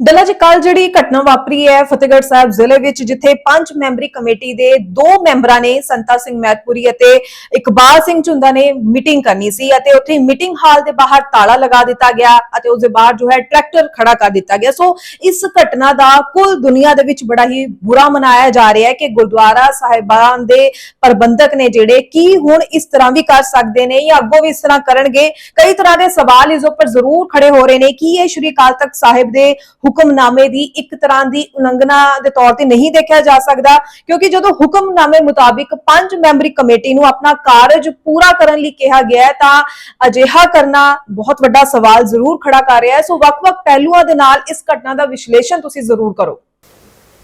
ਡੱਲਾ ਜੀ ਕੱਲ ਜਿਹੜੀ ਘਟਨਾ ਵਾਪਰੀ ਹੈ ਫਤਿਹਗੜ੍ਹ ਸਾਹਿਬ ਜ਼ਿਲ੍ਹੇ ਵਿੱਚ, ਜਿੱਥੇ ਪੰਜ ਮੈਂਬਰੀ ਕਮੇਟੀ ਦੇ ਦੋ ਮੈਂਬਰਾਂ ਨੇ ਸੰਤਾ ਸਿੰਘ ਮੈਤਪੁਰੀ ਅਤੇ ਇਕਬਾਲ ਸਿੰਘ ਝੁੰਦਾ ਨੇ ਮੀਟਿੰਗ ਕਰਨੀ ਸੀ ਅਤੇ ਉੱਥੇ ਮੀਟਿੰਗ ਹਾਲ ਦੇ ਬਾਹਰ ਤਾਲਾ ਲਗਾ ਦਿੱਤਾ ਗਿਆ ਅਤੇ ਉਸ ਦੇ ਬਾਹਰ ਜੋ ਹੈ ਟਰੈਕਟਰ ਖੜਾ ਕਰ ਦਿੱਤਾ ਗਿਆ। ਸੋ ਇਸ ਘਟਨਾ ਦਾ ਕੁੱਲ ਦੁਨੀਆ ਦੇ ਵਿੱਚ ਬੜਾ ਹੀ ਬੁਰਾ ਮਨਾਇਆ ਜਾ ਰਿਹਾ ਹੈ ਕਿ ਗੁਰਦੁਆਰਾ ਸਾਹਿਬਾਨ ਦੇ ਪ੍ਰਬੰਧਕ ਨੇ ਜਿਹੜੇ ਕੀ ਹੁਣ ਇਸ ਤਰ੍ਹਾਂ ਵੀ ਕਰ ਸਕਦੇ ਨੇ ਜਾਂ ਅੱਗੋਂ ਵੀ ਇਸ ਤਰ੍ਹਾਂ ਕਰਨਗੇ। ਕਈ ਤਰ੍ਹਾਂ ਦੇ ਸਵਾਲ ਇਸ ਉੱਪਰ ਜ਼ਰੂਰ ਖੜੇ ਹੋ ਰਹੇ ਨੇ ਕੀ ਇਹ ਸ਼੍ਰੀ ਅਕਾਲ ਤਖਤ ਸਾਹਿਬ ਦੇ ਹੁਕਮਨਾਮੇ ਦੀ ਇੱਕ ਤਰ੍ਹਾਂ ਦੀ ਉਲੰਘਣਾ ਦੇ ਤੌਰ ਤੇ ਨਹੀਂ ਦੇਖਿਆ ਜਾ ਸਕਦਾ, ਕਿਉਂਕਿ ਜਦੋਂ ਹੁਕਮਨਾਮੇ ਮੁਤਾਬਿਕ ਪੰਜ ਮੈਂਬਰੀ ਕਮੇਟੀ ਨੂੰ ਆਪਣਾ ਕਾਰਜ ਪੂਰਾ ਕਰਨ ਲਈ ਕਿਹਾ ਗਿਆ ਤਾਂ ਅਜਿਹਾ ਕਰਨਾ ਬਹੁਤ ਵੱਡਾ ਸਵਾਲ ਜ਼ਰੂਰ ਖੜਾ ਕਰ ਰਿਹਾ ਹੈ। ਸੋ ਵੱਖ-ਵੱਖ ਪਹਿਲੂਆਂ ਦੇ ਨਾਲ ਇਸ ਘਟਨਾ ਦਾ ਵਿਸ਼ਲੇਸ਼ਣ ਤੁਸੀਂ ਜ਼ਰੂਰ ਕਰੋ।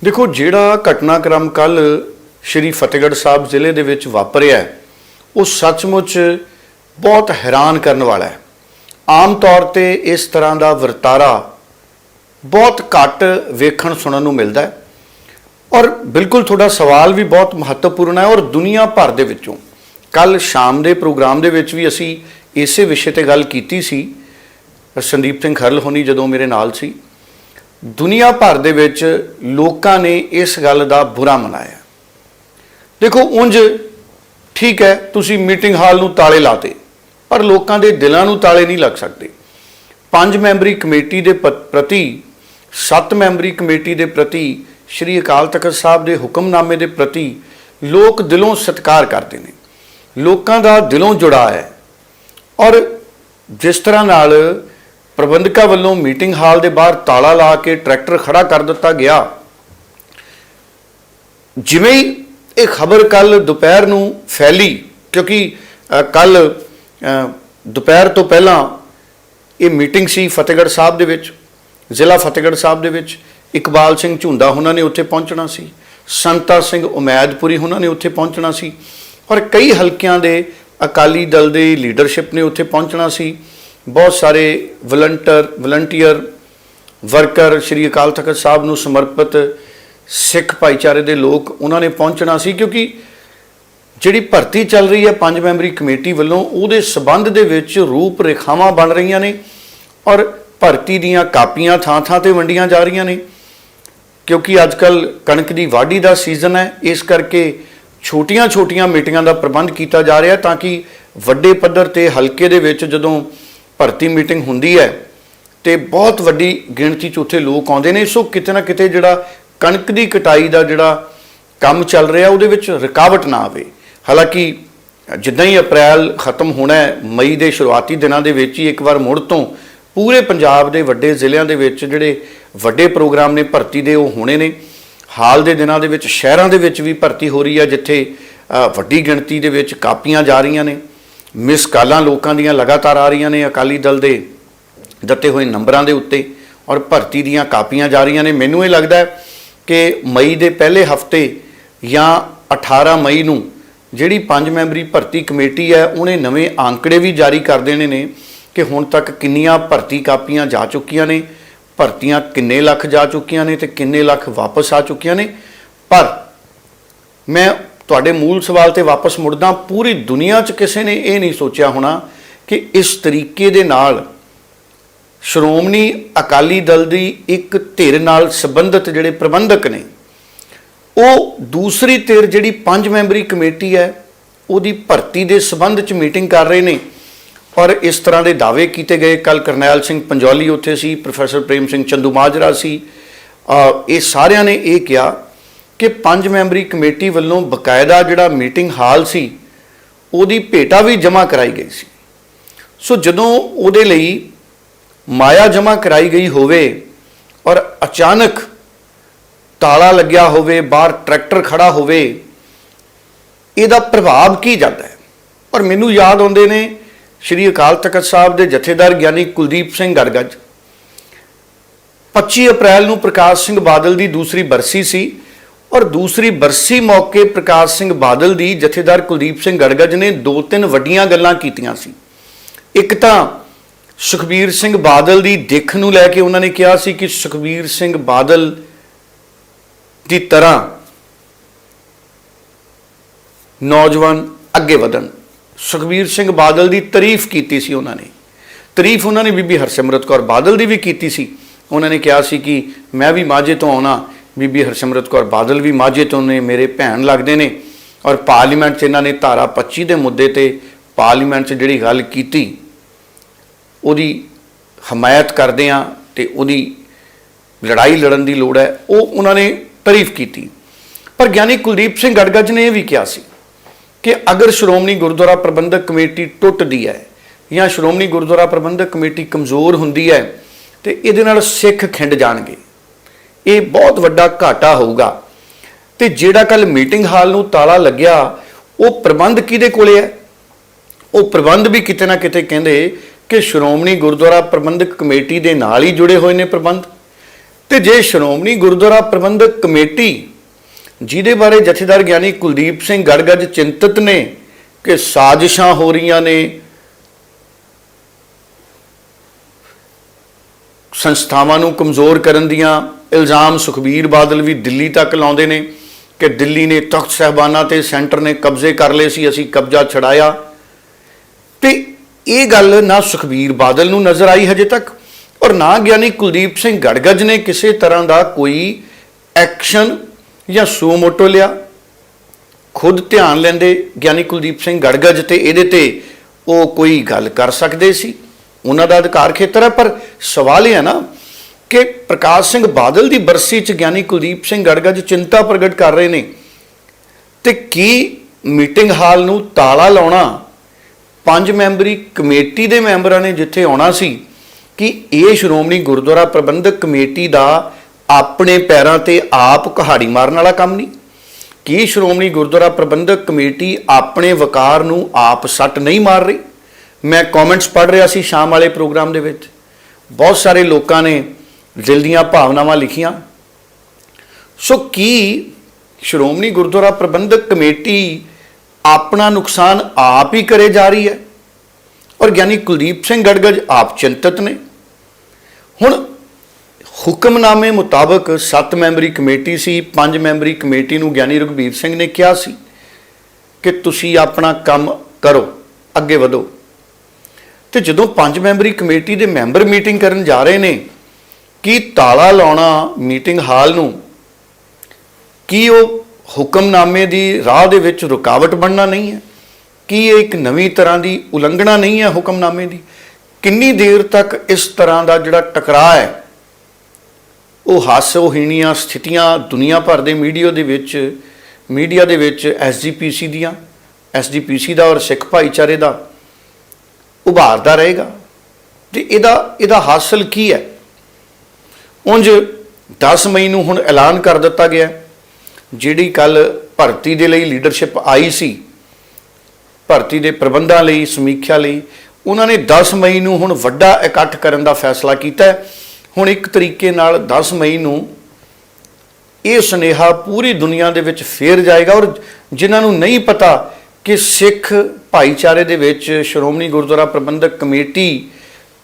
ਦੇਖੋ, ਜਿਹੜਾ ਘਟਨਾਕ੍ਰਮ ਕੱਲ ਸ਼੍ਰੀ ਫਤਿਹਗੜ੍ਹ ਸਾਹਿਬ ਜ਼ਿਲ੍ਹੇ ਦੇ ਵਿੱਚ ਵਾਪਰਿਆ ਉਹ ਸੱਚਮੁੱਚ ਬਹੁਤ ਹੈਰਾਨ ਕਰਨ ਵਾਲਾ ਹੈ। ਆਮ ਤੌਰ ਤੇ ਇਸ ਤਰ੍ਹਾਂ ਦਾ ਵਰਤਾਰਾ ਬਹੁਤ ਘੱਟ ਵੇਖਣ ਸੁਣਨ ਨੂੰ ਮਿਲਦਾ ਹੈ। ਔਰ ਬਿਲਕੁਲ ਤੁਹਾਡਾ ਸਵਾਲ ਵੀ ਬਹੁਤ ਮਹੱਤਵਪੂਰਨ ਹੈ ਔਰ ਦੁਨੀਆ ਭਰ ਦੇ ਵਿੱਚੋਂ। ਕੱਲ ਸ਼ਾਮ ਦੇ ਪ੍ਰੋਗਰਾਮ ਦੇ ਵਿੱਚ ਵੀ ਅਸੀਂ ਇਸੇ ਵਿਸ਼ੇ ਤੇ ਗੱਲ ਕੀਤੀ ਸੀ। ਸੰਦੀਪ ਸਿੰਘ ਖਰਲ ਹੋਣੀ ਜਦੋਂ ਮੇਰੇ ਨਾਲ ਸੀ। ਦੁਨੀਆ ਭਰ ਦੇ ਵਿੱਚ ਲੋਕਾਂ ਨੇ ਇਸ ਗੱਲ ਦਾ ਬੁਰਾ ਮਨਾਇਆ। ਦੇਖੋ, ਉਂਝ ਠੀਕ ਹੈ, ਤੁਸੀਂ ਮੀਟਿੰਗ ਹਾਲ ਨੂੰ ਤਾਲੇ ਲਾਤੇ, ਪਰ ਲੋਕਾਂ ਦੇ ਦਿਲਾਂ ਨੂੰ ਤਾਲੇ ਨਹੀਂ ਲੱਗ ਸਕਦੇ। ਪੰਜ ਮੈਂਬਰੀ ਕਮੇਟੀ ਦੇ ਪ- ਪ੍ਰਤੀ ਸੱਤ ਮੈਂਬਰੀ ਕਮੇਟੀ ਦੇ ਪ੍ਰਤੀ ਸ਼੍ਰੀ ਅਕਾਲ ਤਖਤ ਸਾਹਿਬ ਦੇ ਹੁਕਮਨਾਮੇ ਦੇ ਪ੍ਰਤੀ ਲੋਕ ਦਿਲੋਂ ਸਤਿਕਾਰ ਕਰਦੇ ਨੇ। ਲੋਕਾਂ ਦਾ ਦਿਲੋਂ ਜੁੜਾ ਹੈ। ਔਰ ਜਿਸ ਤਰ੍ਹਾਂ ਨਾਲ ਪ੍ਰਬੰਧਕਾਂ ਵੱਲੋਂ ਮੀਟਿੰਗ ਹਾਲ ਦੇ ਬਾਹਰ ਤਾਲਾ ਲਾ ਕੇ ਟਰੈਕਟਰ ਖੜਾ ਕਰ ਦਿੱਤਾ ਗਿਆ, ਜਿਵੇਂ ਹੀ ਇਹ ਖਬਰ ਕੱਲ ਦੁਪਹਿਰ ਨੂੰ ਫੈਲੀ, ਕਿਉਂਕਿ ਕੱਲ ਦੁਪਹਿਰ ਤੋਂ ਪਹਿਲਾਂ ਇਹ ਮੀਟਿੰਗ ਸੀ ਫਤਿਹਗੜ੍ਹ ਸਾਹਿਬ ਦੇ ਵਿੱਚ। ਜ਼ਿਲ੍ਹਾ ਫਤਿਹਗੜ੍ਹ ਸਾਹਿਬ ਦੇ ਵਿੱਚ ਇਕਬਾਲ ਸਿੰਘ ਝੁੰਦਾ ਉਹਨਾਂ ਨੇ ਉੱਥੇ ਪਹੁੰਚਣਾ ਸੀ, ਸੰਤਾ ਸਿੰਘ ਉਮੈਦਪੁਰੀ ਉਹਨਾਂ ਨੇ ਉੱਥੇ ਪਹੁੰਚਣਾ ਸੀ ਔਰ ਕਈ ਹਲਕਿਆਂ ਦੇ ਅਕਾਲੀ ਦਲ ਦੇ ਲੀਡਰਸ਼ਿਪ ਨੇ ਉੱਥੇ ਪਹੁੰਚਣਾ ਸੀ। ਬਹੁਤ ਸਾਰੇ ਵਲੰਟਰ ਵਲੰਟੀਅਰ ਵਰਕਰ ਸ਼੍ਰੀ ਅਕਾਲ ਤਖਤ ਸਾਹਿਬ ਨੂੰ ਸਮਰਪਿਤ ਸਿੱਖ ਭਾਈਚਾਰੇ ਦੇ ਲੋਕ ਉਹਨਾਂ ਨੇ ਪਹੁੰਚਣਾ ਸੀ ਕਿਉਂਕਿ ਜਿਹੜੀ ਭਰਤੀ ਚੱਲ ਰਹੀ ਹੈ ਪੰਜ ਮੈਂਬਰੀ ਕਮੇਟੀ ਵੱਲੋਂ ਉਹਦੇ ਸਬੰਧ ਦੇ ਵਿੱਚ ਰੂਪ ਰੇਖਾਵਾਂ ਬਣ ਰਹੀਆਂ ਨੇ ਔਰ ਭਰਤੀ ਦੀਆਂ ਕਾਪੀਆਂ ਥਾਂ-ਥਾਂ ਤੇ ਵੰਡੀਆਂ ਜਾ ਰਹੀਆਂ ਨੇ। ਕਿਉਂਕਿ ਅੱਜਕੱਲ ਕਣਕ ਦੀ ਵਾਢੀ ਦਾ ਸੀਜ਼ਨ ਹੈ, ਇਸ ਕਰਕੇ ਛੋਟੀਆਂ-ਛੋਟੀਆਂ ਮੀਟਿੰਗਾਂ ਦਾ ਪ੍ਰਬੰਧ ਕੀਤਾ ਜਾ ਰਿਹਾ ਤਾਂ ਕਿ ਵੱਡੇ ਪੱਧਰ ਤੇ ਹਲਕੇ ਦੇ ਵਿੱਚ ਜਦੋਂ ਭਰਤੀ ਮੀਟਿੰਗ ਹੁੰਦੀ ਹੈ ਤੇ ਬਹੁਤ ਵੱਡੀ ਗਿਣਤੀ 'ਚ ਉੱਥੇ ਲੋਕ ਆਉਂਦੇ ਨੇ। ਸੋ ਕਿਤੇ ਨਾ ਕਿਤੇ ਜਿਹੜਾ ਕਣਕ ਦੀ ਕਟਾਈ ਦਾ ਜਿਹੜਾ ਕੰਮ ਚੱਲ ਰਿਹਾ, ਉਹਦੇ ਵਿੱਚ ਰੁਕਾਵਟ ਨਾ ਆਵੇ। ਹਾਲਾਂਕਿ ਜਿੱਦਾਂ ਹੀ ਅਪ੍ਰੈਲ ਖਤਮ ਹੋਣਾ ਹੈ, ਮਈ ਦੇ ਸ਼ੁਰੂਆਤੀ ਦਿਨਾਂ ਦੇ ਵਿੱਚ ਹੀ ਇੱਕ ਵਾਰ ਮੁੜ ਤੋਂ ਪੂਰੇ ਪੰਜਾਬ ਦੇ ਵੱਡੇ ਜ਼ਿਲ੍ਹਿਆਂ ਦੇ ਵਿੱਚ ਜਿਹੜੇ ਵੱਡੇ ਪ੍ਰੋਗਰਾਮ ਨੇ, ਭਰਤੀ ਦੇ ਉਹ ਹੋਣੇ ਨੇ। ਹਾਲ ਦੇ ਦਿਨਾਂ ਦੇ ਵਿੱਚ ਸ਼ਹਿਰਾਂ ਦੇ ਵਿੱਚ ਵੀ ਭਰਤੀ ਹੋ ਰਹੀ ਹੈ ਜਿੱਥੇ ਵੱਡੀ ਗਿਣਤੀ ਦੇ ਵਿੱਚ ਕਾਪੀਆਂ ਜਾ ਰਹੀਆਂ ਨੇ। ਮਿਸ ਕਾਲਾਂ ਲੋਕਾਂ ਦੀਆਂ ਲਗਾਤਾਰ ਆ ਰਹੀਆਂ ਨੇ ਅਕਾਲੀ ਦਲ ਦੇ ਦਿੱਤੇ ਹੋਏ ਨੰਬਰਾਂ ਦੇ ਉੱਤੇ ਔਰ ਭਰਤੀ ਦੀਆਂ ਕਾਪੀਆਂ ਜਾ ਰਹੀਆਂ ਨੇ। ਮੈਨੂੰ ਇਹ ਲੱਗਦਾ ਹੈ ਕਿ ਮਈ ਦੇ ਪਹਿਲੇ ਹਫ਼ਤੇ ਜਾਂ 18 ਮਈ ਨੂੰ ਜਿਹੜੀ ਪੰਜ ਮੈਂਬਰੀ ਭਰਤੀ ਕਮੇਟੀ ਹੈ, ਉਹਨੇ ਨਵੇਂ ਆંકੜੇ ਵੀ ਜਾਰੀ ਕਰ ਦੇਣੇ ਨੇ। ਕਿ ਹੁਣ ਤੱਕ ਕਿੰਨੀਆਂ ਭਰਤੀ ਕਾਪੀਆਂ ਜਾ ਚੁੱਕੀਆਂ ਨੇ, ਭਰਤੀਆਂ ਕਿੰਨੇ ਲੱਖ ਜਾ ਚੁੱਕੀਆਂ ਨੇ ਤੇ ਕਿੰਨੇ ਲੱਖ ਵਾਪਸ ਆ ਚੁੱਕੀਆਂ ਨੇ। ਪਰ ਮੈਂ ਤੁਹਾਡੇ ਮੂਲ ਸਵਾਲ ਤੇ ਵਾਪਸ ਮੁੜਦਾ, ਪੂਰੀ ਦੁਨੀਆ 'ਚ ਕਿਸੇ ਨੇ ਇਹ ਨਹੀਂ ਸੋਚਿਆ ਹੋਣਾ ਕਿ ਇਸ ਤਰੀਕੇ ਦੇ ਨਾਲ ਸ਼੍ਰੋਮਣੀ ਅਕਾਲੀ ਦਲ ਦੀ ਇੱਕ ਧਿਰ ਨਾਲ ਸੰਬੰਧਿਤ ਜਿਹੜੇ ਪ੍ਰਬੰਧਕ ਨੇ, ਉਹ ਦੂਸਰੀ ਧਿਰ ਜਿਹੜੀ ਪੰਜ ਮੈਂਬਰੀ ਕਮੇਟੀ ਹੈ, ਉਹਦੀ ਭਰਤੀ ਦੇ ਸੰਬੰਧ 'ਚ ਮੀਟਿੰਗ ਕਰ ਰਹੇ ਨੇ। ਔਰ ਇਸ ਤਰ੍ਹਾਂ ਦੇ ਦਾਅਵੇ ਕੀਤੇ ਗਏ। ਕੱਲ ਕਰਨੈਲ ਸਿੰਘ ਪੰਜੌਲੀ ਉੱਥੇ ਸੀ, ਪ੍ਰੋਫੈਸਰ ਪ੍ਰੇਮ ਸਿੰਘ ਚੰਦੂ ਮਾਜਰਾ ਸੀ। ਇਹ ਸਾਰਿਆਂ ਨੇ ਇਹ ਕਿਹਾ ਕਿ ਪੰਜ ਮੈਂਬਰੀ ਕਮੇਟੀ ਵੱਲੋਂ ਬਕਾਇਦਾ ਜਿਹੜਾ ਮੀਟਿੰਗ ਹਾਲ ਸੀ, ਉਹਦੀ ਭੇਟਾ ਵੀ ਜਮ੍ਹਾਂ ਕਰਾਈ ਗਈ ਸੀ। ਸੋ ਜਦੋਂ ਉਹਦੇ ਲਈ ਮਾਇਆ ਜਮ੍ਹਾਂ ਕਰਾਈ ਗਈ ਹੋਵੇ ਔਰ ਅਚਾਨਕ ਤਾਲਾ ਲੱਗਿਆ ਹੋਵੇ, ਬਾਹਰ ਟਰੈਕਟਰ ਖੜਾ ਹੋਵੇ, ਇਹਦਾ ਪ੍ਰਭਾਵ ਕੀ ਜਾਂਦਾ ਹੈ? ਔਰ ਮੈਨੂੰ ਯਾਦ ਆਉਂਦੇ ਨੇ ਸ਼੍ਰੀ ਅਕਾਲ ਤਖਤ ਸਾਹਿਬ ਦੇ ਜਥੇਦਾਰ ਗਿਆਨੀ ਕੁਲਦੀਪ ਸਿੰਘ ਗੜਗੜ 25 ਅਪ੍ਰੈਲ ਨੂੰ ਪ੍ਰਕਾਸ਼ ਸਿੰਘ ਬਾਦਲ ਦੀ ਦੂਸਰੀ ਬਰਸੀ ਸੀ ਔਰ ਦੂਸਰੀ ਬਰਸੀ ਮੌਕੇ ਪ੍ਰਕਾਸ਼ ਸਿੰਘ ਬਾਦਲ ਦੀ ਜਥੇਦਾਰ ਕੁਲਦੀਪ ਸਿੰਘ ਗੜਗੜ ਨੇ ਦੋ ਤਿੰਨ ਵੱਡੀਆਂ ਗੱਲਾਂ ਕੀਤੀਆਂ ਸੀ। ਇੱਕ ਤਾਂ ਸੁਖਬੀਰ ਸਿੰਘ ਬਾਦਲ ਦੀ ਦਿੱਖ ਨੂੰ ਲੈ ਕੇ ਉਹਨਾਂ ਨੇ ਕਿਹਾ ਸੀ ਕਿ ਸੁਖਬੀਰ ਸਿੰਘ ਬਾਦਲ ਦੀ ਤਰ੍ਹਾਂ ਨੌਜਵਾਨ ਅੱਗੇ ਵਧਣ। ਸੁਖਬੀਰ ਸਿੰਘ ਬਾਦਲ ਦੀ ਤਾਰੀਫ ਕੀਤੀ ਸੀ ਉਹਨਾਂ ਨੇ। ਤਾਰੀਫ ਉਹਨਾਂ ਨੇ ਬੀਬੀ ਹਰਸਿਮਰਤ ਕੌਰ ਬਾਦਲ ਦੀ ਵੀ ਕੀਤੀ ਸੀ। ਉਹਨਾਂ ਨੇ ਕਿਹਾ ਸੀ ਕਿ ਮੈਂ ਵੀ ਮਾਝੇ ਤੋਂ ਆਉਣਾ, ਬੀਬੀ ਹਰਸਿਮਰਤ ਕੌਰ ਬਾਦਲ ਵੀ ਮਾਝੇ ਤੋਂ ਨੇ, ਮੇਰੇ ਭੈਣ ਲੱਗਦੇ ਨੇ ਔਰ ਪਾਰਲੀਮੈਂਟ 'ਚ ਇਹਨਾਂ ਨੇ ਧਾਰਾ 25 ਦੇ ਮੁੱਦੇ ਤੇ ਪਾਰਲੀਮੈਂਟ 'ਚ ਜਿਹੜੀ ਗੱਲ ਕੀਤੀ, ਉਹਦੀ ਹਮਾਇਤ ਕਰਦੇ ਆ ਤੇ ਉਹਦੀ ਲੜਾਈ ਲੜਨ ਦੀ ਲੋੜ ਹੈ, ਉਹ ਉਹਨਾਂ ਨੇ ਤਾਰੀਫ ਕੀਤੀ। ਪਰ ਗਿਆਨੀ ਕੁਲਦੀਪ ਸਿੰਘ ਗੜਗੜ ਨੇ ਇਹ ਵੀ ਕਿਹਾ ਸੀ ਕਿ ਅਗਰ ਸ਼੍ਰੋਮਣੀ ਗੁਰਦੁਆਰਾ ਪ੍ਰਬੰਧਕ ਕਮੇਟੀ ਟੁੱਟਦੀ ਹੈ ਜਾਂ ਸ਼੍ਰੋਮਣੀ ਗੁਰਦੁਆਰਾ ਪ੍ਰਬੰਧਕ ਕਮੇਟੀ ਕਮਜ਼ੋਰ ਹੁੰਦੀ ਹੈ ਤੇ ਇਹਦੇ ਨਾਲ ਸਿੱਖ ਖਿੰਡ ਜਾਣਗੇ। ਇਹ ਬਹੁਤ ਵੱਡਾ ਘਾਟਾ ਹੋਊਗਾ। ਤੇ ਜਿਹੜਾ ਕੱਲ ਮੀਟਿੰਗ ਹਾਲ ਨੂੰ ਤਾਲਾ ਲੱਗਿਆ, ਉਹ ਪ੍ਰਬੰਧ ਕਿਹਦੇ ਕੋਲੇ ਹੈ? ਉਹ ਪ੍ਰਬੰਧ ਵੀ ਕਿਤੇ ਨਾ ਕਿਤੇ ਕਹਿੰਦੇ ਕਿ ਸ਼੍ਰੋਮਣੀ ਗੁਰਦੁਆਰਾ ਪ੍ਰਬੰਧਕ ਕਮੇਟੀ ਦੇ ਨਾਲ ਹੀ ਜੁੜੇ ਹੋਏ ਨੇ ਪ੍ਰਬੰਧ। ਤੇ ਜੇ ਸ਼੍ਰੋਮਣੀ ਗੁਰਦੁਆਰਾ ਪ੍ਰਬੰਧਕ ਕਮੇਟੀ ਜਿਹਦੇ ਬਾਰੇ ਜਥੇਦਾਰ ਗਿਆਨੀ ਕੁਲਦੀਪ ਸਿੰਘ ਗੜਗੜ ਚਿੰਤਤ ਨੇ ਕਿ ਸਾਜ਼ਿਸ਼ਾਂ ਹੋ ਰਹੀਆਂ ਨੇ, ਸੰਸਥਾਵਾਂ ਨੂੰ ਕਮਜ਼ੋਰ ਕਰਨ ਦੀਆਂ, ਇਲਜ਼ਾਮ ਸੁਖਬੀਰ ਬਾਦਲ ਵੀ ਦਿੱਲੀ ਤੱਕ ਲਾਉਂਦੇ ਨੇ ਕਿ ਦਿੱਲੀ ਨੇ ਤਖਤ ਸਹਿਬਾਨਾ ਤੇ ਸੈਂਟਰ ਨੇ ਕਬਜ਼ੇ ਕਰ ਲਏ ਸੀ, ਅਸੀਂ ਕਬਜ਼ਾ ਛਡਾਇਆ। ਤੇ ਇਹ ਗੱਲ ਨਾ ਸੁਖਬੀਰ ਬਾਦਲ ਨੂੰ ਨਜ਼ਰ ਆਈ ਹਜੇ ਤੱਕ ਔਰ ਨਾ ਗਿਆਨੀ ਕੁਲਦੀਪ ਸਿੰਘ ਗੜਗੜ ਨੇ ਕਿਸੇ ਤਰ੍ਹਾਂ ਦਾ ਕੋਈ ਐਕਸ਼ਨ ਜਾਂ ਸੂ ਮੋਟੋ ਲਿਆ? ਖੁਦ ਧਿਆਨ ਲੈਂਦੇ ਗਿਆਨੀ ਕੁਲਦੀਪ ਸਿੰਘ ਗੜਗੜ ਤੇ ਇਹਦੇ ਤੇ ਉਹ ਕੋਈ ਗੱਲ ਕਰ ਸਕਦੇ ਸੀ? ਉਹਨਾਂ ਦਾ ਅਧਿਕਾਰ ਖੇਤਰ ਹੈ, ਪਰ ਸਵਾਲ ਇਹ ਹੈ ਨਾ ਕਿ ਪ੍ਰਕਾਸ਼ ਸਿੰਘ ਬਾਦਲ ਦੀ ਬਰਸੀ ਚ ਗਿਆਨੀ ਕੁਲਦੀਪ ਸਿੰਘ ਗੜਗੜ ਚਿੰਤਾ ਪ੍ਰਗਟ ਕਰ ਰਹੇ ਨੇ। ਤੇ ਕੀ ਮੀਟਿੰਗ ਹਾਲ ਨੂੰ ਤਾਲਾ ਲਾਉਣਾ ਪੰਜ ਮੈਂਬਰੀ ਕਮੇਟੀ ਦੇ ਮੈਂਬਰਾਂ ਨੇ ਜਿੱਥੇ ਆਉਣਾ ਸੀ, ਕਿ ਇਹ ਸ਼੍ਰੋਮਣੀ ਗੁਰਦੁਆਰਾ ਪ੍ਰਬੰਧਕ ਕਮੇਟੀ ਦਾ ਆਪਣੇ ਪੈਰਾਂ ਤੇ ਆਪ ਕਹਾੜੀ ਮਾਰਨ ਵਾਲਾ ਕੰਮ ਨਹੀਂ। ਕੀ ਸ਼੍ਰੋਮਣੀ ਗੁਰਦੁਆਰਾ ਪ੍ਰਬੰਧਕ ਕਮੇਟੀ ਆਪਣੇ ਵਕਾਰ ਨੂੰ ਆਪ ਸੱਟ ਨਹੀਂ ਮਾਰ ਰਹੀ? ਮੈਂ ਕਮੈਂਟਸ ਪੜ੍ਹ ਰਿਹਾ ਸੀ ਸ਼ਾਮ ਵਾਲੇ ਪ੍ਰੋਗਰਾਮ ਦੇ ਵਿੱਚ। ਬਹੁਤ ਸਾਰੇ ਲੋਕਾਂ ਨੇ ਦਿਲ ਦੀਆਂ ਭਾਵਨਾਵਾਂ ਲਿਖੀਆਂ। ਸੋ ਕੀ ਸ਼੍ਰੋਮਣੀ ਗੁਰਦੁਆਰਾ ਪ੍ਰਬੰਧਕ ਕਮੇਟੀ ਆਪਣਾ ਨੁਕਸਾਨ ਆਪ ਹੀ ਕਰੇ ਜਾ ਰਹੀ ਹੈ? ਔਰ ਗਿਆਨੀ ਕੁਲਦੀਪ ਸਿੰਘ ਗੜਗੜ ਆਪ ਚਿੰਤਤ ਨੇ। ਹੁਣ ਹੁਕਮਨਾਮੇ ਮੁਤਾਬਕ 7 ਮੈਂਬਰੀ ਕਮੇਟੀ ਸੀ 5 ਮੈਂਬਰੀ ਕਮੇਟੀ ਨੂੰ ਗਿਆਨੀ ਰਘਬੀਰ ਸਿੰਘ ਨੇ ਕਿਹਾ ਸੀ ਕਿ ਤੁਸੀਂ ਆਪਣਾ ਕੰਮ ਕਰੋ, ਅੱਗੇ ਵਧੋ। ਤੇ ਜਦੋਂ 5 ਮੈਂਬਰੀ ਕਮੇਟੀ ਦੇ ਮੈਂਬਰ ਮੀਟਿੰਗ ਕਰਨ ਜਾ ਰਹੇ ਨੇ, ਕੀ ਤਾਲਾ ਲਾਉਣਾ ਮੀਟਿੰਗ ਹਾਲ ਨੂੰ? ਕੀ ਉਹ ਹੁਕਮਨਾਮੇ ਦੀ ਰਾਹ ਦੇ ਵਿੱਚ ਰੁਕਾਵਟ ਬਣਨਾ ਨਹੀਂ ਹੈ? ਕੀ ਇਹ ਇੱਕ ਨਵੀਂ ਤਰ੍ਹਾਂ ਦੀ ਉਲੰਘਣਾ ਨਹੀਂ ਹੈ ਹੁਕਮਨਾਮੇ ਦੀ? ਕਿੰਨੀ ਦੇਰ ਤੱਕ ਇਸ ਤਰ੍ਹਾਂ ਦਾ ਜਿਹੜਾ ਟਕਰਾਅ ਹੈ ਉਹ ਹਾਸੋਹੀਣੀਆਂ ਸਥਿਤੀਆਂ ਦੁਨੀਆ ਭਰ ਦੇ ਮੀਡੀਆ ਦੇ ਵਿੱਚ, ਮੀਡੀਆ ਦੇ ਵਿੱਚ ਐਸਜੀਪੀਸੀ ਦੀਆਂ ਐਸਜੀਪੀਸੀ ਦਾ ਔਰ ਸਿੱਖ ਭਾਈਚਾਰੇ ਦਾ ਉਭਾਰਦਾ ਰਹੇਗਾ। ਤੇ ਇਹਦਾ ਇਹਦਾ ਹਾਸਲ ਕੀ ਹੈ? ਉਂਝ 10 ਮਈ ਨੂੰ ਹੁਣ ਐਲਾਨ ਕਰ ਦਿੱਤਾ ਗਿਆ ਜਿਹੜੀ ਕੱਲ ਭਰਤੀ ਦੇ ਲਈ ਲੀਡਰਸ਼ਿਪ ਆਈ ਸੀ, ਭਰਤੀ ਦੇ ਪ੍ਰਬੰਧਾਂ ਲਈ, ਸਮੀਖਿਆ ਲਈ, ਉਹਨਾਂ ਨੇ 10 ਮਈ ਨੂੰ ਹੁਣ ਵੱਡਾ ਇਕੱਠ ਕਰਨ ਦਾ ਫੈਸਲਾ ਕੀਤਾ ਹੈ। ਹੁਣ ਇੱਕ ਤਰੀਕੇ ਨਾਲ 10 ਮਈ ਨੂੰ ਇਹ ਸੁਨੇਹਾ ਪੂਰੀ ਦੁਨੀਆ ਦੇ ਵਿੱਚ ਫੇਰ ਜਾਏਗਾ ਔਰ ਜਿਨ੍ਹਾਂ ਨੂੰ ਨਹੀਂ ਪਤਾ ਕਿ ਸਿੱਖ ਭਾਈਚਾਰੇ ਦੇ ਵਿੱਚ ਸ਼੍ਰੋਮਣੀ ਗੁਰਦੁਆਰਾ ਪ੍ਰਬੰਧਕ ਕਮੇਟੀ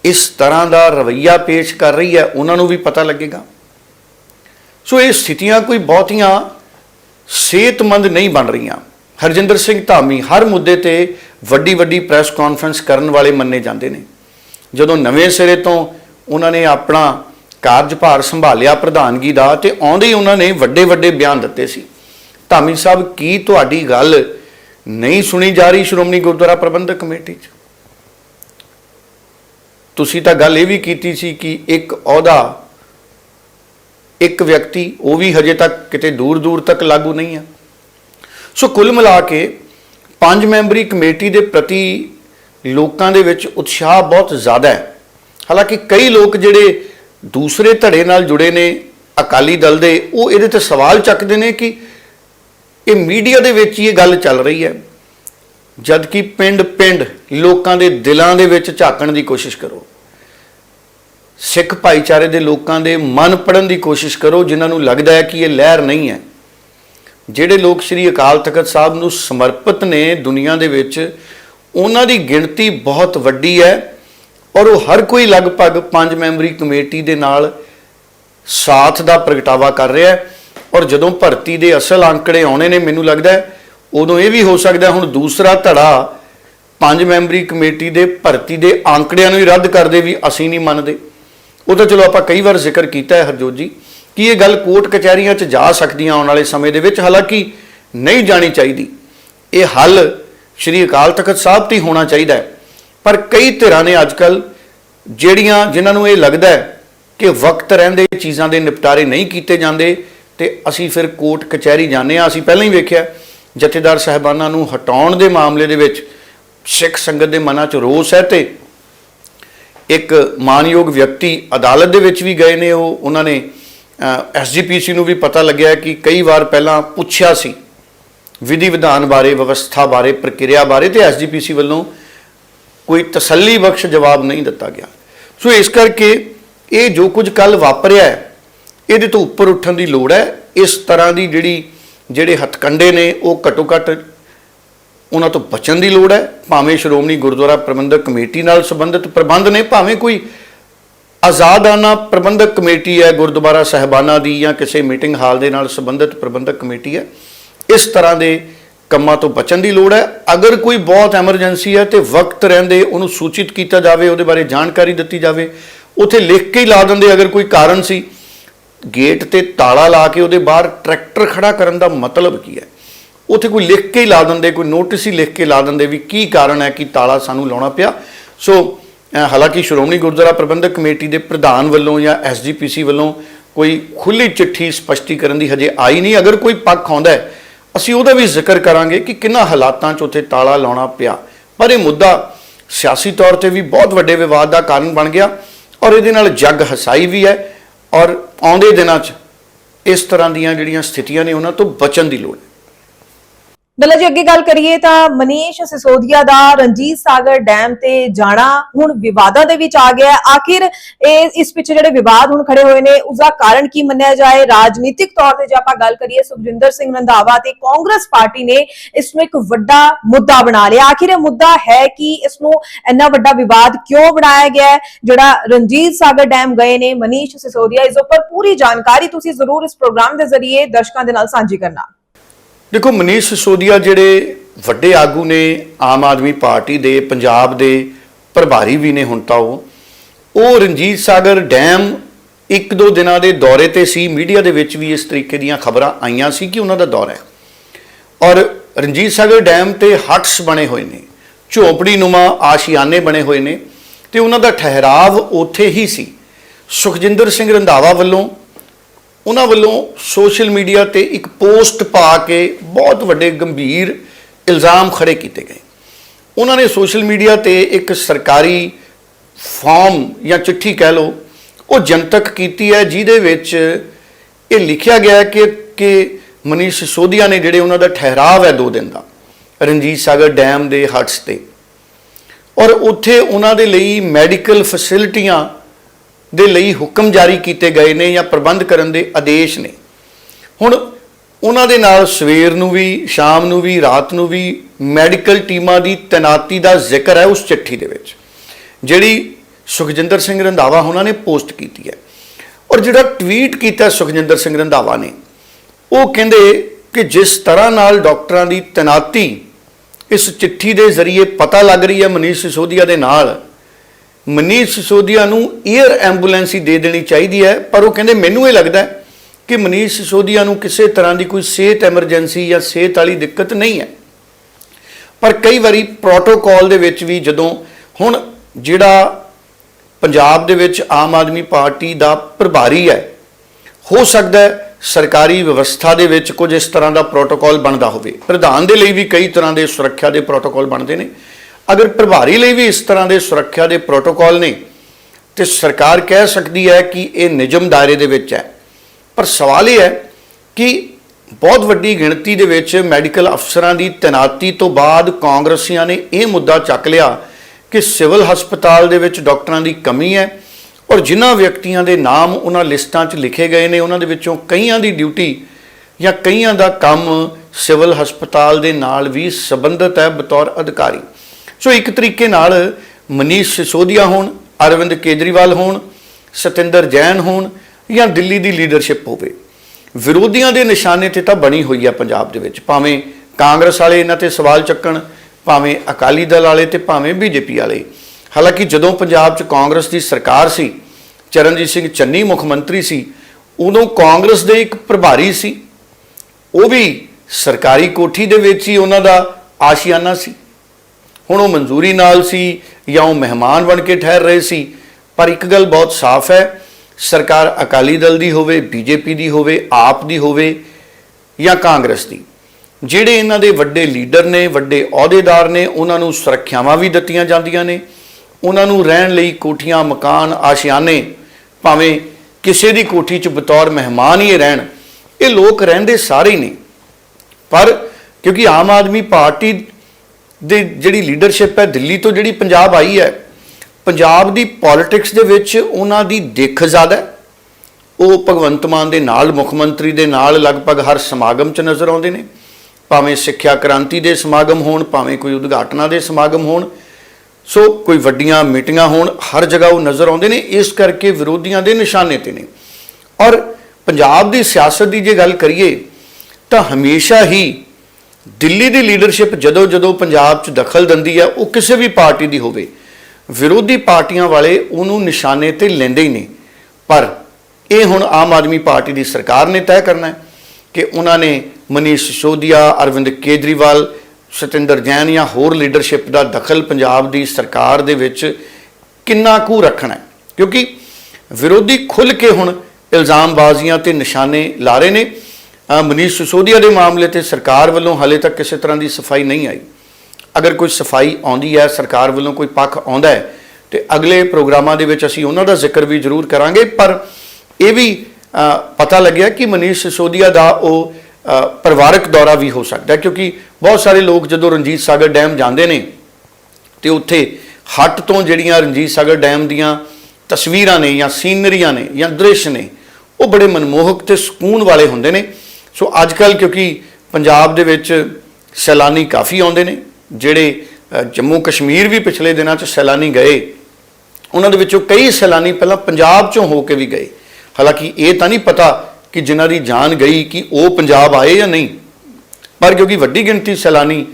ਇਸ ਤਰ੍ਹਾਂ ਦਾ ਰਵੱਈਆ ਪੇਸ਼ ਕਰ ਰਹੀ ਹੈ, ਉਹਨਾਂ ਨੂੰ ਵੀ ਪਤਾ ਲੱਗੇਗਾ। ਸੋ ਇਹ ਸਥਿਤੀਆਂ ਕੋਈ ਬਹੁਤੀਆਂ ਸਿਹਤਮੰਦ ਨਹੀਂ ਬਣ ਰਹੀਆਂ। ਹਰਜਿੰਦਰ ਸਿੰਘ ਧਾਮੀ ਹਰ ਮੁੱਦੇ ਤੇ ਵੱਡੀ ਵੱਡੀ ਪ੍ਰੈਸ ਕਾਨਫਰੰਸ ਕਰਨ ਵਾਲੇ ਮੰਨੇ ਜਾਂਦੇ ਨੇ। ਜਦੋਂ ਨਵੇਂ ਸਿਰੇ ਤੋਂ ਉਹਨਾਂ ਨੇ ਆਪਣਾ ਕਾਰਜਭਾਰ ਸੰਭਾਲਿਆ ਪ੍ਰਧਾਨਗੀ ਦਾ ਤੇ ਆਉਂਦੇ ਹੀ ਉਹਨਾਂ ਨੇ ਵੱਡੇ ਵੱਡੇ ਬਿਆਨ ਦਿੱਤੇ ਸੀ। ਧਾਮੀ ਸਾਹਿਬ, ਕੀ ਤੁਹਾਡੀ ਗੱਲ ਨਹੀਂ ਸੁਣੀ ਜਾ ਰਹੀ ਸ਼੍ਰੋਮਣੀ ਗੁਰਦੁਆਰਾ ਪ੍ਰਬੰਧਕ ਕਮੇਟੀ 'ਚ? ਤੁਸੀਂ ਤਾਂ ਗੱਲ ਇਹ ਵੀ ਕੀਤੀ ਸੀ ਕਿ ਇੱਕ ਅਹੁਦਾ, ਇੱਕ ਵਿਅਕਤੀ, ਉਹ ਵੀ ਹਜੇ ਤੱਕ ਕਿਤੇ ਦੂਰ ਦੂਰ ਤੱਕ ਲਾਗੂ ਨਹੀਂ ਹੈ ਸੋ ਕੁੱਲ ਮਿਲਾ ਕੇ ਪੰਜ ਮੈਂਬਰੀ ਕਮੇਟੀ ਦੇ ਪ੍ਰਤੀ ਲੋਕਾਂ ਦੇ ਵਿੱਚ ਉਤਸ਼ਾਹ ਬਹੁਤ ਜ਼ਿਆਦਾ ਹੈ। ਹਾਲਾਂਕਿ ਕਈ ਲੋਕ ਜਿਹੜੇ ਦੂਸਰੇ ਧੜੇ ਨਾਲ ਜੁੜੇ ਨੇ, ਅਕਾਲੀ ਦਲ ਦੇ, ਉਹ ਇਹਦੇ ਤੇ ਸਵਾਲ ਚੱਕਦੇ ਨੇ ਕਿ ਇਹ ਮੀਡੀਆ ਦੇ ਵਿੱਚ ਹੀ ਇਹ ਗੱਲ ਚੱਲ ਰਹੀ ਹੈ। ਜਦ ਕਿ ਪਿੰਡ-ਪਿੰਡ ਲੋਕਾਂ ਦੇ ਦਿਲਾਂ ਦੇ ਵਿੱਚ ਝਾਕਣ ਦੀ ਕੋਸ਼ਿਸ਼ ਕਰੋ। ਸਿੱਖ ਭਾਈਚਾਰੇ ਦੇ ਲੋਕਾਂ ਦੇ ਮਨ ਪੜਨ ਦੀ ਕੋਸ਼ਿਸ਼ ਕਰੋ, ਜਿਨ੍ਹਾਂ ਨੂੰ ਲੱਗਦਾ ਹੈ ਕਿ ਇਹ ਲਹਿਰ ਨਹੀਂ ਹੈ। ਜਿਹੜੇ ਲੋਕ ਸ੍ਰੀ ਅਕਾਲ ਤਖਤ ਸਾਹਿਬ ਨੂੰ ਸਮਰਪਿਤ ਨੇ ਦੁਨੀਆ ਦੇ ਵਿੱਚ, ਉਹਨਾਂ ਦੀ ਗਿਣਤੀ ਬਹੁਤ ਵੱਡੀ ਹੈ। ਔਰ ਉਹ ਹਰ ਕੋਈ ਲਗਭਗ ਪੰਜ ਮੈਂਬਰੀ ਕਮੇਟੀ ਦੇ ਨਾਲ ਸਾਥ ਦਾ ਪ੍ਰਗਟਾਵਾ ਕਰ ਰਿਹਾ ਹੈ। ਔਰ ਜਦੋਂ ਭਰਤੀ ਦੇ ਅਸਲ ਅੰਕੜੇ ਆਉਣੇ ਨੇ ਮੈਨੂੰ ਲੱਗਦਾ ਹੈ, ਉਦੋਂ ਇਹ ਵੀ ਹੋ ਸਕਦਾ ਹੁਣ ਦੂਸਰਾ ਧੜਾ ਪੰਜ ਮੈਂਬਰੀ ਕਮੇਟੀ ਦੇ ਭਰਤੀ ਦੇ ਅੰਕੜਿਆਂ ਨੂੰ ਹੀ ਰੱਦ ਕਰਦੇ ਵੀ ਅਸੀਂ ਨਹੀਂ ਮੰਨਦੇ। ਉਹ ਤਾਂ ਚਲੋ ਆਪਾਂ ਕਈ ਵਾਰ ਜ਼ਿਕਰ ਕੀਤਾ ਹੈ ਹਰਜੋਤ ਜੀ ਕਿ ਇਹ ਗੱਲ ਕੋਰਟ ਕਚਹਿਰੀਆਂ 'ਚ ਜਾ ਸਕਦੀਆਂ ਆਉਣ ਵਾਲੇ ਸਮੇਂ ਦੇ ਵਿੱਚ ਹਾਲਾਂਕਿ ਨਹੀਂ ਜਾਣੀ ਚਾਹੀਦੀ। ਇਹ ਹੱਲ ਸ਼੍ਰੀ ਅਕਾਲ ਤਖਤ ਸਾਹਿਬ ਤੇ ਹੋਣਾ ਚਾਹੀਦਾ ਹੈ। ਪਰ ਕਈ ਧਿਰਾਂ ਨੇ ਅੱਜਕੱਲ ਜਿਹੜੀਆਂ ਜਿਨ੍ਹਾਂ ਨੂੰ ਇਹ ਲੱਗਦਾ ਹੈ ਕਿ ਵਕਤ ਰਹਿੰਦੇ, ਚੀਜ਼ਾਂ ਦੇ ਨਿਪਟਾਰੇ ਨਹੀਂ ਕੀਤੇ ਜਾਂਦੇ ਤੇ ਅਸੀਂ ਫਿਰ ਕੋਰਟ, ਕਚਹਿਰੀ ਜਾਂਦੇ ਆ ਅਸੀਂ ਪਹਿਲਾਂ ਹੀ ਵੇਖਿਆ, ਜਥੇਦਾਰ ਸਾਹਿਬਾਨਾਂ ਨੂੰ ਹਟਾਉਣ ਦੇ ਮਾਮਲੇ ਦੇ ਵਿੱਚ ਸਿੱਖ ਸੰਗਤ ਦੇ ਮਨਾਂ 'ਚ ਰੋਸ ਹੈ ਤੇ ਇੱਕ ਮਾਨਯੋਗ ਵਿਅਕਤੀ ਅਦਾਲਤ ਦੇ ਵਿੱਚ ਵੀ ਗਏ ਨੇ। ਉਹ, ਉਹਨਾਂ ਨੇ ਐਸਜੀਪੀਸੀ ਨੂੰ ਵੀ ਪਤਾ ਲੱਗਿਆ ਕਿ ਕਈ ਵਾਰ ਪਹਿਲਾਂ ਪੁੱਛਿਆ ਸੀ ਵਿਧੀ ਵਿਧਾਨ ਬਾਰੇ, ਵਿਵਸਥਾ ਬਾਰੇ, ਪ੍ਰਕਿਰਿਆ ਬਾਰੇ ਤੇ ਐਸਜੀਪੀਸੀ ਵੱਲੋਂ ਕੋਈ ਤਸੱਲੀ ਬਖਸ਼ ਜਵਾਬ ਨਹੀਂ ਦਿੱਤਾ ਗਿਆ। ਸੋ ਇਸ ਕਰਕੇ ਇਹ ਜੋ ਕੁਝ ਕੱਲ ਵਾਪਰਿਆ ਹੈ, ਇਹਦੇ ਤੋਂ ਉੱਪਰ ਉੱਠਣ ਦੀ ਲੋੜ ਹੈ। ਇਸ ਤਰ੍ਹਾਂ ਦੀ ਜਿਹੜੀ, ਜਿਹੜੇ ਹੱਥਕੰਡੇ ਨੇ, ਉਹ ਘੱਟੋ ਘੱਟ ਉਹਨਾਂ ਤੋਂ ਬਚਣ ਦੀ ਲੋੜ ਹੈ। ਭਾਵੇਂ ਸ਼੍ਰੋਮਣੀ ਗੁਰਦੁਆਰਾ ਪ੍ਰਬੰਧਕ ਕਮੇਟੀ ਨਾਲ ਸੰਬੰਧਿਤ ਪ੍ਰਬੰਧ ਨੇ, ਭਾਵੇਂ ਕੋਈ ਆਜ਼ਾਦਾਨਾ ਪ੍ਰਬੰਧਕ ਕਮੇਟੀ ਹੈ, ਗੁਰਦੁਆਰਾ ਸਹਿਬਾਨਾ ਦੀ ਜਾਂ ਕਿਸੇ ਮੀਟਿੰਗ ਹਾਲ ਦੇ ਨਾਲ ਸੰਬੰਧਿਤ ਪ੍ਰਬੰਧਕ ਕਮੇਟੀ ਹੈ। ਇਸ ਤਰ੍ਹਾਂ ਦੇ ਕੰਮਾਂ ਤੋਂ ਬਚਣ ਦੀ ਲੋੜ ਹੈ। ਅਗਰ ਕੋਈ ਬਹੁਤ ਐਮਰਜੈਂਸੀ ਹੈ ਤੇ ਵਕਤ ਰਹਿੰਦੇ ਉਹਨੂੰ ਸੂਚਿਤ ਕੀਤਾ ਜਾਵੇ, ਉਹਦੇ ਬਾਰੇ ਜਾਣਕਾਰੀ ਦਿੱਤੀ ਜਾਵੇ। ਉਥੇ ਲਿਖ ਕੇ ਹੀ ਲਾ ਦਿੰਦੇ ਅਗਰ ਕੋਈ ਕਾਰਨ ਸੀ। ਗੇਟ ਤੇ ਤਾਲਾ ਲਾ ਕੇ ਉਹਦੇ ਬਾਹਰ ਟਰੈਕਟਰ ਖੜਾ ਕਰਨ ਦਾ ਮਤਲਬ ਕੀ ਹੈ? ਉਥੇ ਕੋਈ ਲਿਖ ਕੇ ਹੀ ਲਾ ਦਿੰਦੇ, ਕੋਈ ਨੋਟਿਸ ਹੀ ਲਿਖ ਕੇ ਲਾ ਦਿੰਦੇ ਵੀ ਕੀ ਕਾਰਨ ਹੈ ਕਿ ਤਾਲਾ ਸਾਨੂੰ ਲਾਉਣਾ ਪਿਆ। ਸੋ ਹਾਲਾਂਕਿ ਸ਼੍ਰੋਮਣੀ ਗੁਰਦੁਆਰਾ ਪ੍ਰਬੰਧਕ ਕਮੇਟੀ ਦੇ ਪ੍ਰਧਾਨ ਵੱਲੋਂ ਜਾਂ ਐਸਜੀਪੀਸੀ ਵੱਲੋਂ ਕੋਈ ਖੁੱਲੀ ਚਿੱਠੀ ਸਪਸ਼ਟੀਕਰਨ ਦੀ ਹਜੇ ਆਈ ਨਹੀਂ। ਅਗਰ ਕੋਈ ਪੱਖ ਆਉਂਦਾ ਹੈ ਅਸੀਂ ਉਹਦਾ ਵੀ ਜ਼ਿਕਰ ਕਰਾਂਗੇ ਕਿ ਕਿੰਨਾ ਹਾਲਾਤਾਂ 'ਚ ਉੱਥੇ ਤਾਲਾ ਲਾਉਣਾ ਪਿਆ। ਪਰ ਇਹ ਮੁੱਦਾ ਸਿਆਸੀ ਤੌਰ ਤੇ ਵੀ ਬਹੁਤ ਵੱਡੇ ਵਿਵਾਦ ਦਾ ਕਾਰਨ ਬਣ ਗਿਆ ਔਰ ਇਹਦੇ ਨਾਲ ਜੱਗ ਹਸਾਈ ਵੀ ਹੈ ਔਰ ਆਉਂਦੇ ਦਿਨਾਂ 'ਚ ਇਸ ਤਰ੍ਹਾਂ ਦੀਆਂ ਜਿਹੜੀਆਂ ਸਥਿਤੀਆਂ ਨੇ ਉਹਨਾਂ ਤੋਂ ਬਚਣ ਦੀ ਲੋੜ ਹੈ। ਬਿੱਲਾ ਜੀ, ਅੱਗੇ ਗੱਲ ਕਰੀਏ ਤਾਂ ਮਨੀਸ਼ ਸਿਸੋਦੀਆ ਦਾ ਰਣਜੀਤ ਸਾਗਰ ਡੈਮ ਤੇ ਜਾਣਾ ਹੁਣ ਵਿਵਾਦਾਂ ਦੇ ਵਿੱਚ ਆ ਗਿਆ ਆਖਿਰ ਇਹ ਇਸ ਪਿੱਛੇ ਜਿਹੜੇ ਵਿਵਾਦ ਹੁਣ ਖੜੇ ਹੋਏ ਨੇ, ਉਸ ਦਾ ਕਾਰਨ ਕੀ ਮੰਨਿਆ ਜਾਏ? ਰਾਜਨੀਤਿਕ ਤੌਰ ਤੇ ਜੇ ਆਪਾਂ ਗੱਲ ਕਰੀਏ, ਸੁਖਜਿੰਦਰ ਸਿੰਘ ਰੰਧਾਵਾ ਤੇ ਕਾਂਗਰਸ ਪਾਰਟੀ ਨੇ ਇਸ ਨੂੰ ਇੱਕ ਵੱਡਾ ਮੁੱਦਾ ਬਣਾ ਲਿਆ। ਆਖਿਰ ਇਹ ਮੁੱਦਾ ਹੈ ਕਿ ਇਸ ਨੂੰ ਇੰਨਾ ਵੱਡਾ ਵਿਵਾਦ ਕਿਉਂ ਬਣਾਇਆ ਗਿਆ ਜਿਹੜਾ ਰਣਜੀਤ ਸਾਗਰ ਡੈਮ ਗਏ ਨੇ, ਮਨੀਸ਼ ਸਿਸੋਦੀਆ, ਇਸ ਉੱਪਰ ਪੂਰੀ ਜਾਣਕਾਰੀ ਤੁਸੀਂ ਜ਼ਰੂਰ ਇਸ ਪ੍ਰੋਗਰਾਮ ਦੇ ਜ਼ਰੀਏ ਦਰਸ਼ਕਾਂ ਦੇ ਨਾਲ ਸਾਂਝੀ ਕਰਨਾ। ਦੇਖੋ ਮਨੀਸ਼ ਸਿਸੋਦੀਆ ਜਿਹੜੇ ਵੱਡੇ ਆਗੂ ਨੇ ਆਮ ਆਦਮੀ ਪਾਰਟੀ ਦੇ, ਪੰਜਾਬ ਦੇ ਪ੍ਰਭਾਰੀ ਵੀ ਨੇ ਹੁਣ ਤਾਂ ਉਹ। ਉਹ ਰਣਜੀਤ ਸਾਗਰ ਡੈਮ ਇੱਕ ਦੋ ਦਿਨਾਂ ਦੇ ਦੌਰੇ ਤੇ ਸੀ। ਮੀਡੀਆ ਦੇ ਵਿੱਚ ਵੀ ਇਸ ਤਰੀਕੇ ਦੀਆਂ ਖਬਰਾਂ ਆਈਆਂ ਸੀ ਕਿ ਉਹਨਾਂ ਦਾ ਦੌਰਾ ਹੈ। ਔਰ ਰਣਜੀਤ ਸਾਗਰ ਡੈਮ ਤੇ ਹਟਸ ਬਣੇ ਹੋਏ ਨੇ। ਝੋਪੜੀ ਨੁਮਾ ਆਸ਼ੀਆਨੇ ਬਣੇ ਹੋਏ ਨੇ। ਤੇ ਉਹਨਾਂ ਦਾ ਠਹਿਰਾਵ ਉੱਥੇ ਹੀ ਸੀ। ਸੁਖਜਿੰਦਰ ਸਿੰਘ ਰੰਧਾਵਾ ਵੱਲੋਂ ਉਹਨਾਂ ਵੱਲੋਂ ਸੋਸ਼ਲ ਮੀਡੀਆ ਤੇ ਇੱਕ ਪੋਸਟ ਪਾ ਕੇ ਬਹੁਤ ਵੱਡੇ ਗੰਭੀਰ ਇਲਜ਼ਾਮ ਖੜੇ ਕੀਤੇ ਗਏ। ਉਹਨਾਂ ਨੇ ਸੋਸ਼ਲ ਮੀਡੀਆ ਤੇ ਇੱਕ ਸਰਕਾਰੀ ਫਾਰਮ ਜਾਂ ਚਿੱਠੀ ਕਹਿ ਲਓ, ਉਹ ਜਨਤਕ ਕੀਤੀ ਹੈ, ਜਿਹਦੇ ਵਿੱਚ ਇਹ ਲਿਖਿਆ ਗਿਆ ਕਿ ਕਿ ਮਨੀਸ਼ ਸਿਸੋਦੀਆ ਨੇ ਜਿਹੜੇ ਉਹਨਾਂ ਦਾ ਠਹਿਰਾਵ ਹੈ ਦੋ ਦਿਨ ਦਾ, ਰਣਜੀਤ ਸਾਗਰ ਡੈਮ ਦੇ ਹਟਸ ਤੇ। ਔਰ ਉੱਥੇ ਉਹਨਾਂ ਦੇ ਲਈ ਮੈਡੀਕਲ ਫੈਸਿਲਿਟੀਆਂ ਦੇ ਲਈ ਹੁਕਮ ਜਾਰੀ ਕੀਤੇ ਗਏ ਨੇ ਜਾਂ ਪ੍ਰਬੰਧ ਕਰਨ ਦੇ ਆਦੇਸ਼ ਨੇ। ਹੁਣ ਉਹਨਾਂ ਦੇ ਨਾਲ ਸਵੇਰ ਨੂੰ ਵੀ, ਸ਼ਾਮ ਨੂੰ ਵੀ, ਰਾਤ ਨੂੰ ਵੀ ਮੈਡੀਕਲ ਟੀਮਾਂ ਦੀ ਤੈਨਾਤੀ ਦਾ ਜ਼ਿਕਰ ਹੈ ਉਸ ਚਿੱਠੀ ਦੇ ਵਿੱਚ, ਜਿਹੜੀ ਸੁਖਜਿੰਦਰ ਸਿੰਘ ਰੰਧਾਵਾ ਉਹਨਾਂ ਨੇ ਪੋਸਟ ਕੀਤੀ ਹੈ। ਔਰ ਜਿਹੜਾ ਟਵੀਟ ਕੀਤਾ ਸੁਖਜਿੰਦਰ ਸਿੰਘ ਰੰਧਾਵਾ ਨੇ, ਉਹ ਕਹਿੰਦੇ ਕਿ ਜਿਸ ਤਰ੍ਹਾਂ ਨਾਲ ਡਾਕਟਰਾਂ ਦੀ ਤੈਨਾਤੀ ਇਸ ਚਿੱਠੀ ਦੇ ਜ਼ਰੀਏ ਪਤਾ ਲੱਗ ਰਹੀ ਹੈ, ਮਨੀਸ਼ ਸਿਸੋਦੀਆ ਦੇ ਨਾਲ ਮਨੀਸ਼ ਸਿਸੋਦੀਆ ਨੂੰ 에ਅਰ ਐਂਬੂਲੈਂਸ ਹੀ ਦੇ ਦੇਣੀ ਚਾਹੀਦੀ ਹੈ, ਪਰ ਉਹ ਕਹਿੰਦੇ ਮੈਨੂੰ ਇਹ ਲੱਗਦਾ ਕਿ ਮਨੀਸ਼ ਸਿਸੋਦੀਆ ਨੂੰ ਕਿਸੇ ਤਰ੍ਹਾਂ ਦੀ ਕੋਈ ਸਿਹਤ ਐਮਰਜੈਂਸੀ ਜਾਂ ਸਿਹਤ ਵਾਲੀ ਦਿੱਕਤ ਨਹੀਂ ਹੈ। ਪਰ ਕਈ ਵਾਰੀ ਪ੍ਰੋਟੋਕਾਲ ਦੇ ਵਿੱਚ ਵੀ ਜਦੋਂ ਹੁਣ ਜਿਹੜਾ ਪੰਜਾਬ ਦੇ ਵਿੱਚ ਆਮ ਆਦਮੀ ਪਾਰਟੀ ਦਾ ਪ੍ਰਭਾਰੀ ਹੈ, ਹੋ ਸਕਦਾ ਹੈ ਸਰਕਾਰੀ ਵਿਵਸਥਾ ਦੇ ਵਿੱਚ ਕੁਝ ਇਸ ਤਰ੍ਹਾਂ ਦਾ ਪ੍ਰੋਟੋਕਾਲ ਬਣਦਾ ਹੋਵੇ। ਪ੍ਰਧਾਨ ਦੇ ਲਈ ਵੀ ਕਈ ਤਰ੍ਹਾਂ ਦੇ ਸੁਰੱਖਿਆ ਦੇ ਪ੍ਰੋਟੋਕਾਲ ਬਣਦੇ ਨੇ। ਅਗਰ ਪ੍ਰਭਾਰੀ ਲਈ ਵੀ ਇਸ ਤਰ੍ਹਾਂ ਦੇ ਸੁਰੱਖਿਆ ਦੇ ਪ੍ਰੋਟੋਕਾਲ ਨੇ, ਤੇ ਸਰਕਾਰ ਕਹਿ ਸਕਦੀ ਹੈ ਕਿ ਇਹ ਨਿਯਮ ਦਾਇਰੇ ਦੇ ਵਿੱਚ ਹੈ। ਪਰ ਸਵਾਲ ਇਹ ਹੈ ਕਿ ਬਹੁਤ ਵੱਡੀ ਗਿਣਤੀ ਦੇ ਵਿੱਚ ਮੈਡੀਕਲ ਅਫਸਰਾਂ ਦੀ ਤੈਨਾਤੀ ਤੋਂ ਬਾਅਦ ਕਾਂਗਰਸੀਆਂ ਨੇ ਇਹ ਮੁੱਦਾ ਚੱਕ ਲਿਆ ਕਿ ਸਿਵਲ ਹਸਪਤਾਲ ਦੇ ਵਿੱਚ ਡਾਕਟਰਾਂ ਦੀ ਕਮੀ ਹੈ ਔਰ ਜਿਨ੍ਹਾਂ ਵਿਅਕਤੀਆਂ ਦੇ ਨਾਮ ਉਹਨਾਂ ਲਿਸਟਾਂ 'ਚ ਲਿਖੇ ਗਏ ਨੇ, ਉਹਨਾਂ ਦੇ ਵਿੱਚੋਂ ਕਈਆਂ ਦੀ ਡਿਊਟੀ ਜਾਂ ਕਈਆਂ ਦਾ ਕੰਮ ਸਿਵਲ ਹਸਪਤਾਲ ਦੇ ਨਾਲ ਵੀ ਸੰਬੰਧਿਤ ਹੈ ਬਤੌਰ ਅਧਿਕਾਰੀ। ਸੋ ਇੱਕ ਤਰੀਕੇ ਨਾਲ ਮਨੀਸ਼ ਸਿਸੋਦੀਆ ਹੋਣ, ਅਰਵਿੰਦ ਕੇਜਰੀਵਾਲ ਹੋਣ, ਸਤਿੰਦਰ ਜੈਨ ਹੋਣ ਜਾਂ ਦਿੱਲੀ ਦੀ ਲੀਡਰਸ਼ਿਪ ਹੋਵੇ। ਵਿਰੋਧੀਆਂ ਦੇ ਨਿਸ਼ਾਨੇ ਤੇ ਤਾਂ ਬਣੀ ਹੋਈ ਆ ਪੰਜਾਬ ਦੇ ਵਿੱਚ। ਭਾਵੇਂ ਕਾਂਗਰਸ ਵਾਲੇ ਇਹਨਾਂ ਤੇ ਸਵਾਲ ਚੱਕਣ, ਭਾਵੇਂ ਅਕਾਲੀ ਦਲ ਵਾਲੇ ਤੇ ਭਾਵੇਂ ਬੀਜੇਪੀ ਵਾਲੇ। ਹਾਲਾਂਕਿ ਜਦੋਂ ਪੰਜਾਬ 'ਚ ਕਾਂਗਰਸ ਦੀ ਸਰਕਾਰ ਸੀ, ਚਰਨਜੀਤ ਸਿੰਘ ਚੰਨੀ ਮੁੱਖ ਮੰਤਰੀ ਸੀ, ਉਦੋਂ ਕਾਂਗਰਸ ਦੇ ਇੱਕ ਪ੍ਰਭਾਰੀ ਸੀ। ਉਹ ਵੀ ਸਰਕਾਰੀ ਕੋਠੀ ਦੇ ਵਿੱਚ ਹੀ ਉਹਨਾਂ ਦਾ ਆਸ਼ੀਆਨਾ ਸੀ। ਹੁਣ ਉਹ ਮਨਜ਼ੂਰੀ ਨਾਲ ਸੀ ਜਾਂ ਉਹ ਮਹਿਮਾਨ ਬਣ ਕੇ ਠਹਿਰ ਰਹੇ ਸੀ। ਪਰ ਇੱਕ ਗੱਲ ਬਹੁਤ ਸਾਫ਼ ਹੈ, ਸਰਕਾਰ ਅਕਾਲੀ ਦਲ ਦੀ ਹੋਵੇ, ਬੀਜੇਪੀ ਦੀ ਹੋਵੇ, ਆਪ ਦੀ ਹੋਵੇ ਜਾਂ ਕਾਂਗਰਸ ਦੀ। ਜਿਹੜੇ ਇਹਨਾਂ ਦੇ ਵੱਡੇ ਲੀਡਰ ਨੇ, ਵੱਡੇ ਅਹੁਦੇਦਾਰ ਨੇ, ਉਹਨਾਂ ਨੂੰ ਸੁਰੱਖਿਆਵਾਂ ਵੀ ਦਿੱਤੀਆਂ ਜਾਂਦੀਆਂ ਨੇ, ਉਹਨਾਂ ਨੂੰ ਰਹਿਣ ਲਈ ਕੋਠੀਆਂ, ਮਕਾਨ, ਆਸ਼ਿਆਨੇ, ਭਾਵੇਂ ਕਿਸੇ ਦੀ ਕੋਠੀ 'ਚ ਬਤੌਰ ਮਹਿਮਾਨ ਹੀ ਰਹਿਣ, ਇਹ ਲੋਕ ਰਹਿੰਦੇ ਸਾਰੇ ਹੀ ਨੇ। ਪਰ ਕਿਉਂਕਿ ਆਮ ਆਦਮੀ ਪਾਰਟੀ ਦੇ ਜਿਹੜੀ ਲੀਡਰਸ਼ਿਪ ਹੈ, ਦਿੱਲੀ ਤੋਂ ਜਿਹੜੀ ਪੰਜਾਬ ਆਈ ਹੈ, ਪੰਜਾਬ ਦੀ ਪੋਲਿਟਿਕਸ ਦੇ ਵਿੱਚ ਉਹਨਾਂ ਦੀ ਦਿੱਖ ਜ਼ਿਆਦਾ ਉਹ ਭਗਵੰਤ ਮਾਨ ਦੇ ਨਾਲ, ਮੁੱਖ ਮੰਤਰੀ ਦੇ ਨਾਲ ਲਗਭਗ ਹਰ ਸਮਾਗਮ 'ਚ ਨਜ਼ਰ ਆਉਂਦੇ ਨੇ। ਭਾਵੇਂ ਸਿੱਖਿਆ ਕ੍ਰਾਂਤੀ ਦੇ ਸਮਾਗਮ ਹੋਣ, ਭਾਵੇਂ ਕੋਈ ਉਦਘਾਟਨਾਂ ਦੇ ਸਮਾਗਮ ਹੋਣ, ਸੋ ਕੋਈ ਵੱਡੀਆਂ ਮੀਟਿੰਗਾਂ ਹੋਣ, ਹਰ ਜਗ੍ਹਾ ਉਹ ਨਜ਼ਰ ਆਉਂਦੇ ਨੇ। ਇਸ ਕਰਕੇ ਵਿਰੋਧੀਆਂ ਦੇ ਨਿਸ਼ਾਨੇ ਤੇ ਨੇ। ਔਰ ਪੰਜਾਬ ਦੀ ਸਿਆਸਤ ਦੀ ਜੇ ਗੱਲ ਕਰੀਏ, ਤਾਂ ਹਮੇਸ਼ਾ ਹੀ ਦਿੱਲੀ ਦੀ ਲੀਡਰਸ਼ਿਪ ਜਦੋਂ ਜਦੋਂ ਪੰਜਾਬ 'ਚ ਦਖਲ ਦਿੰਦੀ ਹੈ, ਉਹ ਕਿਸੇ ਵੀ ਪਾਰਟੀ ਦੀ ਹੋਵੇ। ਵਿਰੋਧੀ ਪਾਰਟੀਆਂ ਵਾਲੇ ਉਹਨੂੰ ਨਿਸ਼ਾਨੇ ਤੇ ਲੈਂਦੇ ਹੀ ਨੇ ਪਰ ਇਹ ਹੁਣ ਆਮ ਆਦਮੀ ਪਾਰਟੀ ਦੀ ਸਰਕਾਰ ਨੇ ਤੈਅ ਕਰਨਾ ਹੈ ਕਿ ਉਹਨਾਂ ਨੇ ਮਨੀਸ਼ ਸਿਸੋਦੀਆ, ਅਰਵਿੰਦ ਕੇਜਰੀਵਾਲ, ਸਤਿੰਦਰ ਜੈਨ ਜਾਂ ਹੋਰ ਲੀਡਰਸ਼ਿਪ ਦਾ ਦਖਲ ਪੰਜਾਬ ਦੀ ਸਰਕਾਰ ਦੇ ਵਿੱਚ ਕਿੰਨਾ ਕੁ ਰੱਖਣਾ ਹੈ। ਕਿਉਂਕਿ ਵਿਰੋਧੀ ਖੁੱਲ ਕੇ ਹੁਣ ਇਲਜ਼ਾਮਬਾਜ਼ੀਆਂ ਤੇ ਨਿਸ਼ਾਨੇ ਲਾ ਰਹੇ ਨੇ। ਮਨੀਸ਼ ਸਿਸੋਦੀਆ ਦੇ ਮਾਮਲੇ ਤੇ ਸਰਕਾਰ ਵੱਲੋਂ ਹਾਲੇ ਤੱਕ ਕਿਸੇ ਤਰ੍ਹਾਂ ਦੀ ਸਫ਼ਾਈ ਨਹੀਂ ਆਈ। ਅਗਰ ਕੋਈ ਸਫ਼ਾਈ ਆਉਂਦੀ ਹੈ, ਸਰਕਾਰ ਵੱਲੋਂ ਕੋਈ ਪੱਖ ਆਉਂਦਾ ਹੈ, ਤੇ ਅਗਲੇ ਪ੍ਰੋਗਰਾਮਾਂ ਦੇ ਵਿੱਚ ਅਸੀਂ ਉਹਨਾਂ ਦਾ ਜ਼ਿਕਰ ਵੀ ਜ਼ਰੂਰ ਕਰਾਂਗੇ। ਪਰ ਇਹ ਵੀ ਪਤਾ ਲੱਗਿਆ ਕਿ ਮਨੀਸ਼ ਸਿਸੋਦੀਆ ਦਾ ਉਹ ਪਰਿਵਾਰਕ ਦੌਰਾ ਵੀ ਹੋ ਸਕਦਾ ਕਿਉਂਕਿ ਬਹੁਤ ਸਾਰੇ ਲੋਕ ਜਦੋਂ ਰਣਜੀਤ ਸਾਗਰ ਡੈਮ ਜਾਂਦੇ ਨੇ, ਤੇ ਉੱਥੇ ਹੱਟ ਤੋਂ ਜਿਹੜੀਆਂ ਰਣਜੀਤ ਸਾਗਰ ਡੈਮ ਦੀਆਂ ਤਸਵੀਰਾਂ ਨੇ ਜਾਂ ਸੀਨਰੀਆਂ ਨੇ ਜਾਂ ਦ੍ਰਿਸ਼ ਨੇ, ਉਹ ਬੜੇ ਮਨਮੋਹਕ ਤੇ ਸਕੂਨ ਵਾਲੇ ਹੁੰਦੇ ਨੇ। ਸੋ ਅੱਜ ਕੱਲ ਕਿਉਂਕਿ ਪੰਜਾਬ ਦੇ ਵਿੱਚ ਸੈਲਾਨੀ ਕਾਫੀ ਆਉਂਦੇ ਨੇ, ਜਿਹੜੇ ਜੰਮੂ ਕਸ਼ਮੀਰ ਵੀ ਪਿਛਲੇ ਦਿਨਾਂ 'ਚ ਸੈਲਾਨੀ ਗਏ। ਉਹਨਾਂ ਦੇ ਵਿੱਚੋਂ ਕਈ ਸੈਲਾਨੀ ਪਹਿਲਾਂ ਪੰਜਾਬ 'ਚੋਂ ਹੋ ਕੇ ਵੀ ਗਏ। ਹਾਲਾਂਕਿ ਇਹ ਤਾਂ ਨਹੀਂ ਪਤਾ ਕਿ ਜਿਨ੍ਹਾਂ ਦੀ ਜਾਨ ਗਈ ਕਿ ਉਹ ਪੰਜਾਬ ਆਏ ਜਾਂ ਨਹੀਂ। ਪਰ ਕਿਉਂਕਿ ਵੱਡੀ ਗਿਣਤੀ ਸੈਲਾਨੀ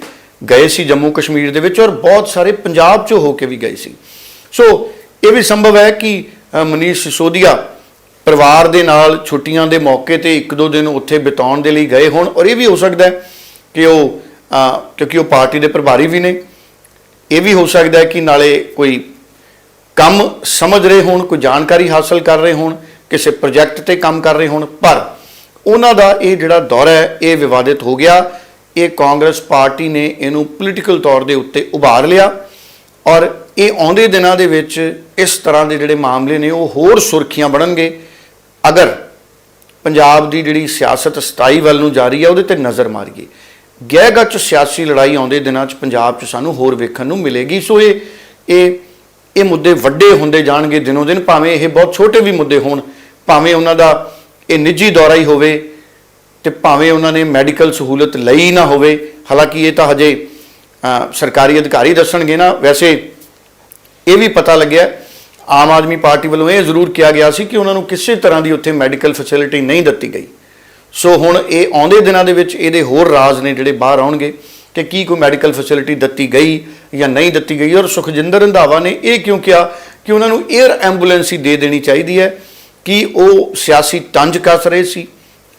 ਗਏ ਸੀ ਜੰਮੂ ਕਸ਼ਮੀਰ ਦੇ ਵਿੱਚ ਔਰ ਬਹੁਤ ਸਾਰੇ ਪੰਜਾਬ 'ਚੋਂ ਹੋ ਕੇ ਵੀ ਗਏ ਸੀ। ਸੋ ਇਹ ਵੀ ਸੰਭਵ ਹੈ ਕਿ ਮਨੀਸ਼ ਸਿਸੋਦੀਆ ਪਰਿਵਾਰ ਦੇ ਨਾਲ ਛੁੱਟੀਆਂ ਦੇ ਮੌਕੇ ਤੇ ਇੱਕ ਦੋ ਦਿਨ ਉੱਥੇ ਬਿਤਾਉਣ ਦੇ ਲਈ ਗਏ ਹੋਣ, ਔਰ ਇਹ ਵੀ ਹੋ ਸਕਦਾ ਹੈ ਕਿ ਉਹ ਕਿਉਂਕਿ ਉਹ ਪਾਰਟੀ ਦੇ ਪ੍ਰਭਾਰੀ ਵੀ ਨੇ, ਇਹ ਵੀ ਹੋ ਸਕਦਾ ਹੈ ਕਿ ਨਾਲੇ ਕੋਈ ਕੰਮ ਸਮਝ ਰਹੇ ਹੋਣ, ਕੋਈ ਜਾਣਕਾਰੀ ਹਾਸਲ ਕਰ ਰਹੇ ਹੋਣ, ਕਿਸੇ ਪ੍ਰੋਜੈਕਟ ਤੇ ਕੰਮ ਕਰ ਰਹੇ ਹੋਣ, ਪਰ ਉਹਨਾਂ ਦਾ ਇਹ ਜਿਹੜਾ ਦੌਰਾ ਹੈ, ਇਹ ਵਿਵਾਦਿਤ ਹੋ ਗਿਆ। ਇਹ ਕਾਂਗਰਸ ਪਾਰਟੀ ਨੇ ਇਹਨੂੰ ਪੋਲੀਟੀਕਲ ਤੌਰ ਦੇ ਉੱਤੇ ਉਭਾਰ ਲਿਆ, ਔਰ ਇਹ ਆਉਂਦੇ ਦਿਨਾਂ ਦੇ ਵਿੱਚ ਇਸ ਤਰ੍ਹਾਂ ਦੇ ਜਿਹੜੇ ਮਾਮਲੇ ਨੇ, ਉਹ ਹੋਰ ਸੁਰਖੀਆਂ ਬਣਨਗੇ। ਅਗਰ ਪੰਜਾਬ ਦੀ ਜਿਹੜੀ ਸਿਆਸਤ ਸਤਾਈ ਵੱਲ ਨੂੰ ਜਾ ਰਹੀ ਹੈ, ਉਹਦੇ ਤੇ ਨਜ਼ਰ ਮਾਰੀਏ। ਗਹਿ ਗੱਚ ਸਿਆਸੀ ਲੜਾਈ ਆਉਂਦੇ ਦਿਨਾਂ 'ਚ ਪੰਜਾਬ 'ਚ ਸਾਨੂੰ ਹੋਰ ਵੇਖਣ ਨੂੰ ਮਿਲੇਗੀ। ਸੋ ਇਹ ਇਹ ਇਹ ਮੁੱਦੇ ਵੱਡੇ ਹੁੰਦੇ ਜਾਣਗੇ ਦਿਨੋਂ ਦਿਨ, ਭਾਵੇਂ ਇਹ ਬਹੁਤ ਛੋਟੇ ਵੀ ਮੁੱਦੇ ਹੋਣ, ਭਾਵੇਂ ਉਹਨਾਂ ਦਾ ਇਹ ਨਿੱਜੀ ਦੌਰਾ ਹੀ ਹੋਵੇ ਤੇ ਭਾਵੇਂ ਉਹਨਾਂ ਨੇ ਮੈਡੀਕਲ ਸਹੂਲਤ ਲਈ ਨਾ ਹੋਵੇ। ਹਾਲਾਂਕਿ ਇਹ ਤਾਂ ਹਜੇ ਸਰਕਾਰੀ ਅਧਿਕਾਰੀ ਦੱਸਣਗੇ ਨਾ। ਵੈਸੇ ਇਹ ਵੀ ਪਤਾ ਲੱਗਿਆ ਆਮ ਆਦਮੀ ਪਾਰਟੀ ਵੱਲੋਂ ਇਹ ਜ਼ਰੂਰ ਕਿਹਾ ਗਿਆ ਸੀ ਕਿ ਉਹਨਾਂ ਨੂੰ ਕਿਸੇ ਤਰ੍ਹਾਂ ਦੀ ਉੱਥੇ ਮੈਡੀਕਲ ਫੈਸਿਲਿਟੀ ਨਹੀਂ ਦਿੱਤੀ ਗਈ। ਸੋ ਹੁਣ ਇਹ ਆਉਂਦੇ ਦਿਨਾਂ ਦੇ ਵਿੱਚ ਇਹਦੇ ਹੋਰ ਰਾਜ਼ ਨੇ ਜਿਹੜੇ ਬਾਹਰ ਆਉਣਗੇ ਕਿ ਕੀ ਕੋਈ ਮੈਡੀਕਲ ਫੈਸਿਲਿਟੀ ਦਿੱਤੀ ਗਈ ਜਾਂ ਨਹੀਂ ਦਿੱਤੀ ਗਈ। ਔਰ ਸੁਖਜਿੰਦਰ ਰੰਧਾਵਾ ਨੇ ਇਹ ਕਿਉਂ ਕਿਹਾ ਕਿ ਉਹਨਾਂ ਨੂੰ 에ਅਰ ਐਂਬੂਲੈਂਸ ਹੀ ਦੇ ਦੇਣੀ ਚਾਹੀਦੀ ਹੈ? ਕਿ ਉਹ ਸਿਆਸੀ ਤੰਜ ਕੱਸ ਰਹੇ ਸੀ?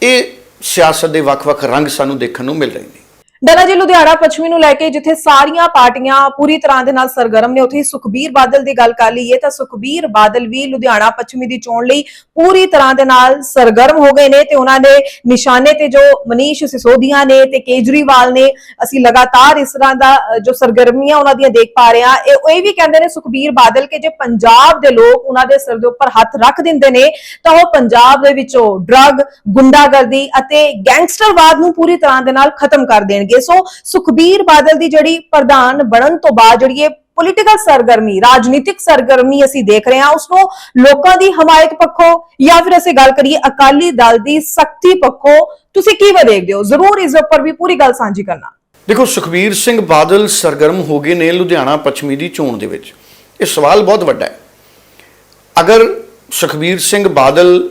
ਇਹ ਸਿਆਸਤ ਦੇ ਵੱਖ-ਵੱਖ ਰੰਗ ਸਾਨੂੰ ਦੇਖਣ ਨੂੰ ਮਿਲ ਰਹੇ ਨੇ। ਡਾਲਾ ਜੀ ਲੁਧਿਆਣਾ ਪੱਛਮੀ ਨੂੰ ਲੈ ਕੇ ਜਿੱਥੇ ਸਾਰੀਆਂ ਪਾਰਟੀਆਂ ਪੂਰੀ ਤਰ੍ਹਾਂ ਦੇ ਨਾਲ ਸਰਗਰਮ ਨੇ, ਉੱਥੇ ਹੀ ਸੁਖਬੀਰ ਬਾਦਲ ਦੀ ਗੱਲ ਕਰ ਲਈਏ ਤਾਂ ਸੁਖਬੀਰ ਬਾਦਲ ਵੀ ਲੁਧਿਆਣਾ ਪੱਛਮੀ ਦੀ ਚੋਣ ਲਈ ਪੂਰੀ ਤਰ੍ਹਾਂ ਦੇ ਨਾਲ ਸਰਗਰਮ ਹੋ ਗਏ ਨੇ ਤੇ ਉਹਨਾਂ ਦੇ ਨਿਸ਼ਾਨੇ ਤੇ ਜੋ ਮਨੀਸ਼ ਸਿਸੋਦੀਆ ਨੇ ਤੇ ਕੇਜਰੀਵਾਲ ਨੇ, ਅਸੀਂ ਲਗਾਤਾਰ ਇਸ ਤਰ੍ਹਾਂ ਦਾ ਜੋ ਸਰਗਰਮੀਆਂ ਉਹਨਾਂ ਦੀਆਂ ਦੇਖ ਪਾ ਰਹੇ ਹਾਂ, ਇਹ ਇਹ ਵੀ ਕਹਿੰਦੇ ਨੇ ਸੁਖਬੀਰ ਬਾਦਲ ਕਿ ਜੇ ਪੰਜਾਬ ਦੇ ਲੋਕ ਉਹਨਾਂ ਦੇ ਸਿਰ ਦੇ ਉੱਪਰ ਹੱਥ ਰੱਖ ਦਿੰਦੇ ਨੇ, ਤਾਂ ਉਹ ਪੰਜਾਬ ਦੇ ਵਿੱਚੋਂ ਡਰੱਗ ਗੁੰਡਾਗਰਦੀ ਅਤੇ ਗੈਂਗਸਟਰਵਾਦ ਨੂੰ ਪੂਰੀ ਤਰ੍ਹਾਂ ਦੇ ਨਾਲ ਖਤਮ ਕਰ ਦੇਣਗੇ। ਸੋ ਸੁਖਬੀਰ ਬਾਦਲ ਦੀ ਜਿਹੜੀ ਪ੍ਰਧਾਨ ਬਣਨ ਤੋਂ ਬਾਅਦ ਜਿਹੜੀ ਇਹ ਪੋਲੀਟੀਕਲ ਸਰਗਰਮੀ, ਰਾਜਨੀਤਿਕ ਸਰਗਰਮੀ ਅਸੀਂ ਦੇਖ ਰਹੇ ਹਾਂ ਉਸ ਨੂੰ ਲੋਕਾਂ ਦੀ ਹਮਾਇਤ ਪੱਖੋਂ ਜਾਂ ਫਿਰ ਅਸੀਂ ਗੱਲ ਕਰੀਏ ਅਕਾਲੀ ਦਲ ਦੀ ਸਖਤੀ ਪੱਖੋਂ, ਤੁਸੀਂ ਕਿਵੇਂ ਦੇਖਦੇ ਹੋ? ਜ਼ਰੂਰ ਇਸ ਉੱਪਰ ਵੀ ਪੂਰੀ ਗੱਲ ਸਾਂਝੀ ਕਰਨਾ। ਦੇਖੋ, ਸੁਖਬੀਰ ਸਿੰਘ ਬਾਦਲ ਸਰਗਰਮ ਹੋ ਗਏ ਨੇ ਲੁਧਿਆਣਾ ਪੱਛਮੀ ਦੀ ਚੋਣ ਦੇ ਵਿੱਚ। ਇਹ ਸਵਾਲ ਬਹੁਤ ਵੱਡਾ ਹੈ। ਅਗਰ ਸੁਖਬੀਰ ਸਿੰਘ ਬਾਦਲ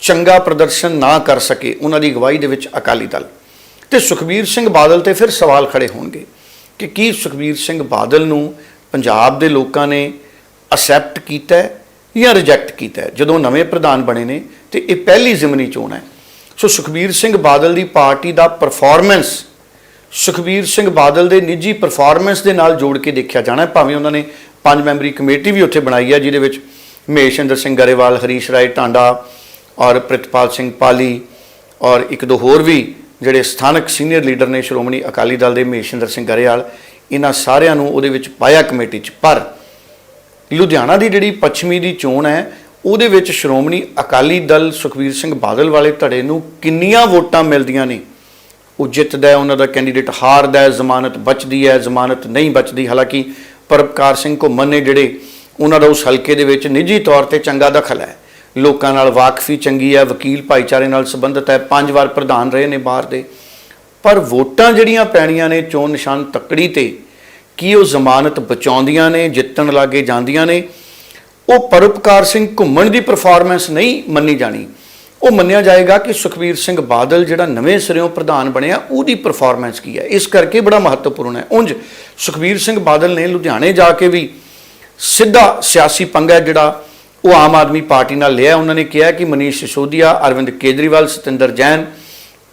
ਚੰਗਾ ਪ੍ਰਦਰਸ਼ਨ ਨਾ ਕਰ ਸਕੇ, ਉਹਨਾਂ ਦੀ ਅਗਵਾਈ ਦੇ ਵਿੱਚ ਅਕਾਲੀ ਦਲ ਤੇ ਸੁਖਬੀਰ ਸਿੰਘ ਬਾਦਲ ਤੇ ਫਿਰ ਸਵਾਲ ਖੜੇ ਹੋਣਗੇ ਕਿ ਕੀ ਸੁਖਬੀਰ ਸਿੰਘ ਬਾਦਲ ਨੂੰ ਪੰਜਾਬ ਦੇ ਲੋਕਾਂ ਨੇ ਅਸੈਪਟ ਕੀਤਾ ਜਾਂ ਰਿਜੈਕਟ ਕੀਤਾ ਜਦੋਂ ਨਵੇਂ ਪ੍ਰਧਾਨ ਬਣੇ ਨੇ ਤੇ ਇਹ ਪਹਿਲੀ ਜ਼ਿਮਨੀ ਚੋਣ ਹੈ। ਸੋ ਸੁਖਬੀਰ ਸਿੰਘ ਬਾਦਲ ਦੀ ਪਾਰਟੀ ਦਾ ਪਰਫਾਰਮੈਂਸ ਸੁਖਬੀਰ ਸਿੰਘ ਬਾਦਲ ਦੇ ਨਿੱਜੀ ਪਰਫਾਰਮੈਂਸ ਦੇ ਨਾਲ ਜੋੜ ਕੇ ਦੇਖਿਆ ਜਾਣਾ ਭਾਵੇਂ ਉਹਨਾਂ ਨੇ ਪੰਜ ਮੈਂਬਰੀ ਕਮੇਟੀ ਵੀ ਉੱਥੇ ਬਣਾਈ ਹੈ, ਜਿਹਦੇ ਵਿੱਚ ਮਹੇਸ਼ਿੰਦਰ ਸਿੰਘ ਗਰੇਵਾਲ, ਹਰੀਸ਼ ਰਾਏ ਟਾਂਡਾ ਔਰ ਪ੍ਰਿਤਪਾਲ ਸਿੰਘ ਪਾਲੀ ਔਰ ਇੱਕ ਦੋ ਹੋਰ ਵੀ ਜਿਹੜੇ ਸਥਾਨਕ ਸੀਨੀਅਰ ਲੀਡਰ ਨੇ ਸ਼੍ਰੋਮਣੀ ਅਕਾਲੀ ਦਲ ਦੇ ਮਹੇਸ਼ਿੰਦਰ ਸਿੰਘ ਗਰੇਵਾਲ, ਇਹਨਾਂ ਸਾਰਿਆਂ ਨੂੰ ਉਹਦੇ ਵਿੱਚ ਪਾਇਆ ਕਮੇਟੀ 'ਚ। ਪਰ ਲੁਧਿਆਣਾ ਦੀ ਜਿਹੜੀ ਪੱਛਮੀ ਦੀ ਚੋਣ ਹੈ, ਉਹਦੇ ਵਿੱਚ ਸ਼੍ਰੋਮਣੀ ਅਕਾਲੀ ਦਲ ਸੁਖਬੀਰ ਸਿੰਘ ਬਾਦਲ ਵਾਲੇ ਧੜੇ ਨੂੰ ਕਿੰਨੀਆਂ ਵੋਟਾਂ ਮਿਲਦੀਆਂ ਨੇ? ਉਹ ਜਿੱਤਦਾ ਹੈ, ਉਹਨਾਂ ਦਾ ਕੈਂਡੀਡੇਟ ਹਾਰਦਾ ਹੈ, ਜ਼ਮਾਨਤ ਬਚਦੀ ਹੈ, ਜ਼ਮਾਨਤ ਨਹੀਂ ਬਚਦੀ। ਹਾਲਾਂਕਿ ਪਰਪਕਾਰ ਸਿੰਘ ਘੁੰਮਣ ਨੇ ਜਿਹੜੇ ਉਹਨਾਂ ਦਾ ਉਸ ਹਲਕੇ ਦੇ ਵਿੱਚ ਨਿੱਜੀ ਤੌਰ ਤੇ ਚੰਗਾ ਦਖਲ ਹੈ। ਲੋਕਾਂ ਨਾਲ ਵਾਕਫੀ ਚੰਗੀ ਹੈ ਵਕੀਲ ਭਾਈਚਾਰੇ ਨਾਲ ਸੰਬੰਧਿਤ ਹੈ, ਪੰਜ ਵਾਰ ਪ੍ਰਧਾਨ ਰਹੇ ਨੇ ਬਾਹਰ ਦੇ। ਪਰ ਵੋਟਾਂ ਜਿਹੜੀਆਂ ਪੈਣੀਆਂ ਨੇ ਚੋਣ ਨਿਸ਼ਾਨ ਤੱਕੜੀ ਤੇ, ਕੀ ਉਹ ਜ਼ਮਾਨਤ ਬਚਾਉਂਦੀਆਂ ਨੇ, ਜਿੱਤਣ ਲਾਗੇ ਜਾਂਦੀਆਂ ਨੇ? ਉਹ ਪਰਉਪਕਾਰ ਸਿੰਘ ਘੁੰਮਣ ਦੀ ਪਰਫਾਰਮੈਂਸ ਨਹੀਂ ਮੰਨੀ ਜਾਣੀ। ਉਹ ਮੰਨਿਆ ਜਾਏਗਾ ਕਿ ਸੁਖਬੀਰ ਸਿੰਘ ਬਾਦਲ ਜਿਹੜਾ ਨਵੇਂ ਸਿਰਿਓਂ ਪ੍ਰਧਾਨ ਬਣਿਆ, ਉਹਦੀ ਪਰਫਾਰਮੈਂਸ ਕੀ ਹੈ? ਇਸ ਕਰਕੇ ਬੜਾ ਮਹੱਤਵਪੂਰਨ ਹੈ। ਉਂਝ ਸੁਖਬੀਰ ਸਿੰਘ ਬਾਦਲ ਨੇ ਲੁਧਿਆਣੇ ਜਾ ਕੇ ਵੀ ਸਿੱਧਾ ਸਿਆਸੀ ਪੰਗਾ ਜਿਹੜਾ ਉਹ ਆਮ ਆਦਮੀ ਪਾਰਟੀ ਨਾਲ ਲਿਆ। ਉਹਨਾਂ ਨੇ ਕਿਹਾ ਕਿ ਮਨੀਸ਼ ਸਿਸੋਦੀਆ, ਅਰਵਿੰਦ ਕੇਜਰੀਵਾਲ, ਸਤਿੰਦਰ ਜੈਨ,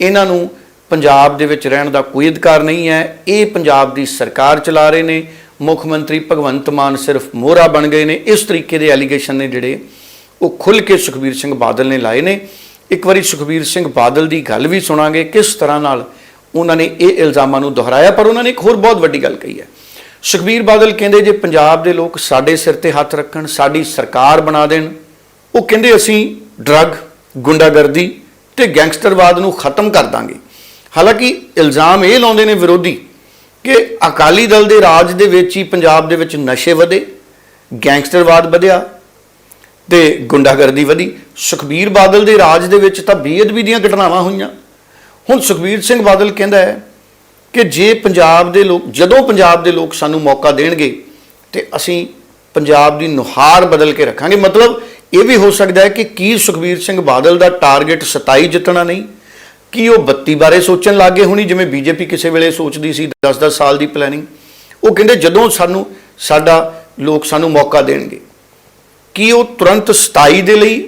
ਇਹਨਾਂ ਨੂੰ ਪੰਜਾਬ ਦੇ ਵਿੱਚ ਰਹਿਣ ਦਾ ਕੋਈ ਅਧਿਕਾਰ ਨਹੀਂ ਹੈ। ਇਹ ਪੰਜਾਬ ਦੀ ਸਰਕਾਰ ਚਲਾ ਰਹੇ ਨੇ। ਮੁੱਖ ਮੰਤਰੀ ਭਗਵੰਤ ਮਾਨ ਸਿਰਫ ਮੋਹਰਾ ਬਣ ਗਏ ਨੇ। ਇਸ ਤਰੀਕੇ ਦੇ ਐਲੀਗੇਸ਼ਨ ਨੇ ਜਿਹੜੇ ਉਹ ਖੁੱਲ ਕੇ ਸੁਖਬੀਰ ਸਿੰਘ ਬਾਦਲ ਨੇ ਲਾਏ ਨੇ। ਇੱਕ ਵਾਰੀ ਸੁਖਬੀਰ ਸਿੰਘ ਬਾਦਲ ਦੀ ਗੱਲ ਵੀ ਸੁਣਾਂਗੇ। ਕਿਸ ਤਰ੍ਹਾਂ ਨਾਲ ਉਹਨਾਂ ਨੇ ਇਹ ਇਲਜ਼ਾਮਾਂ ਨੂੰ ਦੁਹਰਾਇਆ? ਪਰ ਉਹਨਾਂ ਨੇ ਇੱਕ ਹੋਰ ਬਹੁਤ ਵੱਡੀ ਗੱਲ ਕਹੀ ਹੈ। ਸੁਖਬੀਰ ਬਾਦਲ ਕਹਿੰਦੇ ਜੇ ਪੰਜਾਬ ਦੇ ਲੋਕ ਸਾਡੇ ਸਿਰ ਤੇ ਹੱਥ ਰੱਖਣ, ਸਾਡੀ ਸਰਕਾਰ ਬਣਾ ਦੇਣ, ਉਹ ਕਹਿੰਦੇ ਅਸੀਂ ਡਰੱਗ, ਗੁੰਡਾਗਰਦੀ ਤੇ ਗੈਂਗਸਟਰਵਾਦ ਨੂੰ ਖਤਮ ਕਰ ਦਾਂਗੇ। ਹਾਲਾਂਕਿ ਇਲਜ਼ਾਮ ਇਹ ਲਾਉਂਦੇ ਨੇ ਵਿਰੋਧੀ ਕਿ ਅਕਾਲੀ ਦਲ ਦੇ ਰਾਜ ਦੇ ਵਿੱਚ ਹੀ ਪੰਜਾਬ ਦੇ ਵਿੱਚ ਨਸ਼ੇ ਵਧੇ, ਗੈਂਗਸਟਰਵਾਦ ਵਧਿਆ ਤੇ ਗੁੰਡਾਗਰਦੀ ਵਧੀ। ਸੁਖਬੀਰ ਬਾਦਲ ਦੇ ਰਾਜ ਦੇ ਵਿੱਚ ਤਾਂ ਬੇਅਦਬੀ ਦੀਆਂ ਘਟਨਾਵਾਂ ਹੋਈਆਂ। ਹੁਣ ਸੁਖਬੀਰ ਸਿੰਘ ਬਾਦਲ ਕਹਿੰਦਾ ਹੈ ਕਿ ਜੇ ਪੰਜਾਬ ਦੇ ਲੋਕ, ਜਦੋਂ ਪੰਜਾਬ ਦੇ ਲੋਕ ਸਾਨੂੰ ਮੌਕਾ ਦੇਣਗੇ, ਤੇ ਅਸੀਂ ਪੰਜਾਬ ਦੀ ਨੁਹਾਰ ਬਦਲ ਕੇ ਰੱਖਾਂਗੇ। ਮਤਲਬ ਇਹ ਵੀ ਹੋ ਸਕਦਾ ਹੈ ਕਿ ਕੀ ਸੁਖਬੀਰ ਸਿੰਘ ਬਾਦਲ ਦਾ ਟਾਰਗੇਟ 27 ਜਿੱਤਣਾ ਨਹੀਂ, ਕੀ ਉਹ 32 ਬਾਰੇ ਸੋਚਣ ਲੱਗੇ ਹੋਣੀ, ਜਿਵੇਂ ਬੀਜੇਪੀ ਕਿਸੇ ਵੇਲੇ ਸੋਚਦੀ ਸੀ 10-10 ਸਾਲ ਦੀ ਪਲੈਨਿੰਗ ਉਹ ਕਹਿੰਦੇ ਜਦੋਂ ਸਾਨੂੰ, ਸਾਡਾ ਲੋਕ ਸਾਨੂੰ ਮੌਕਾ ਦੇਣਗੇ, ਕੀ ਉਹ ਤੁਰੰਤ 27 ਦੇ ਲਈ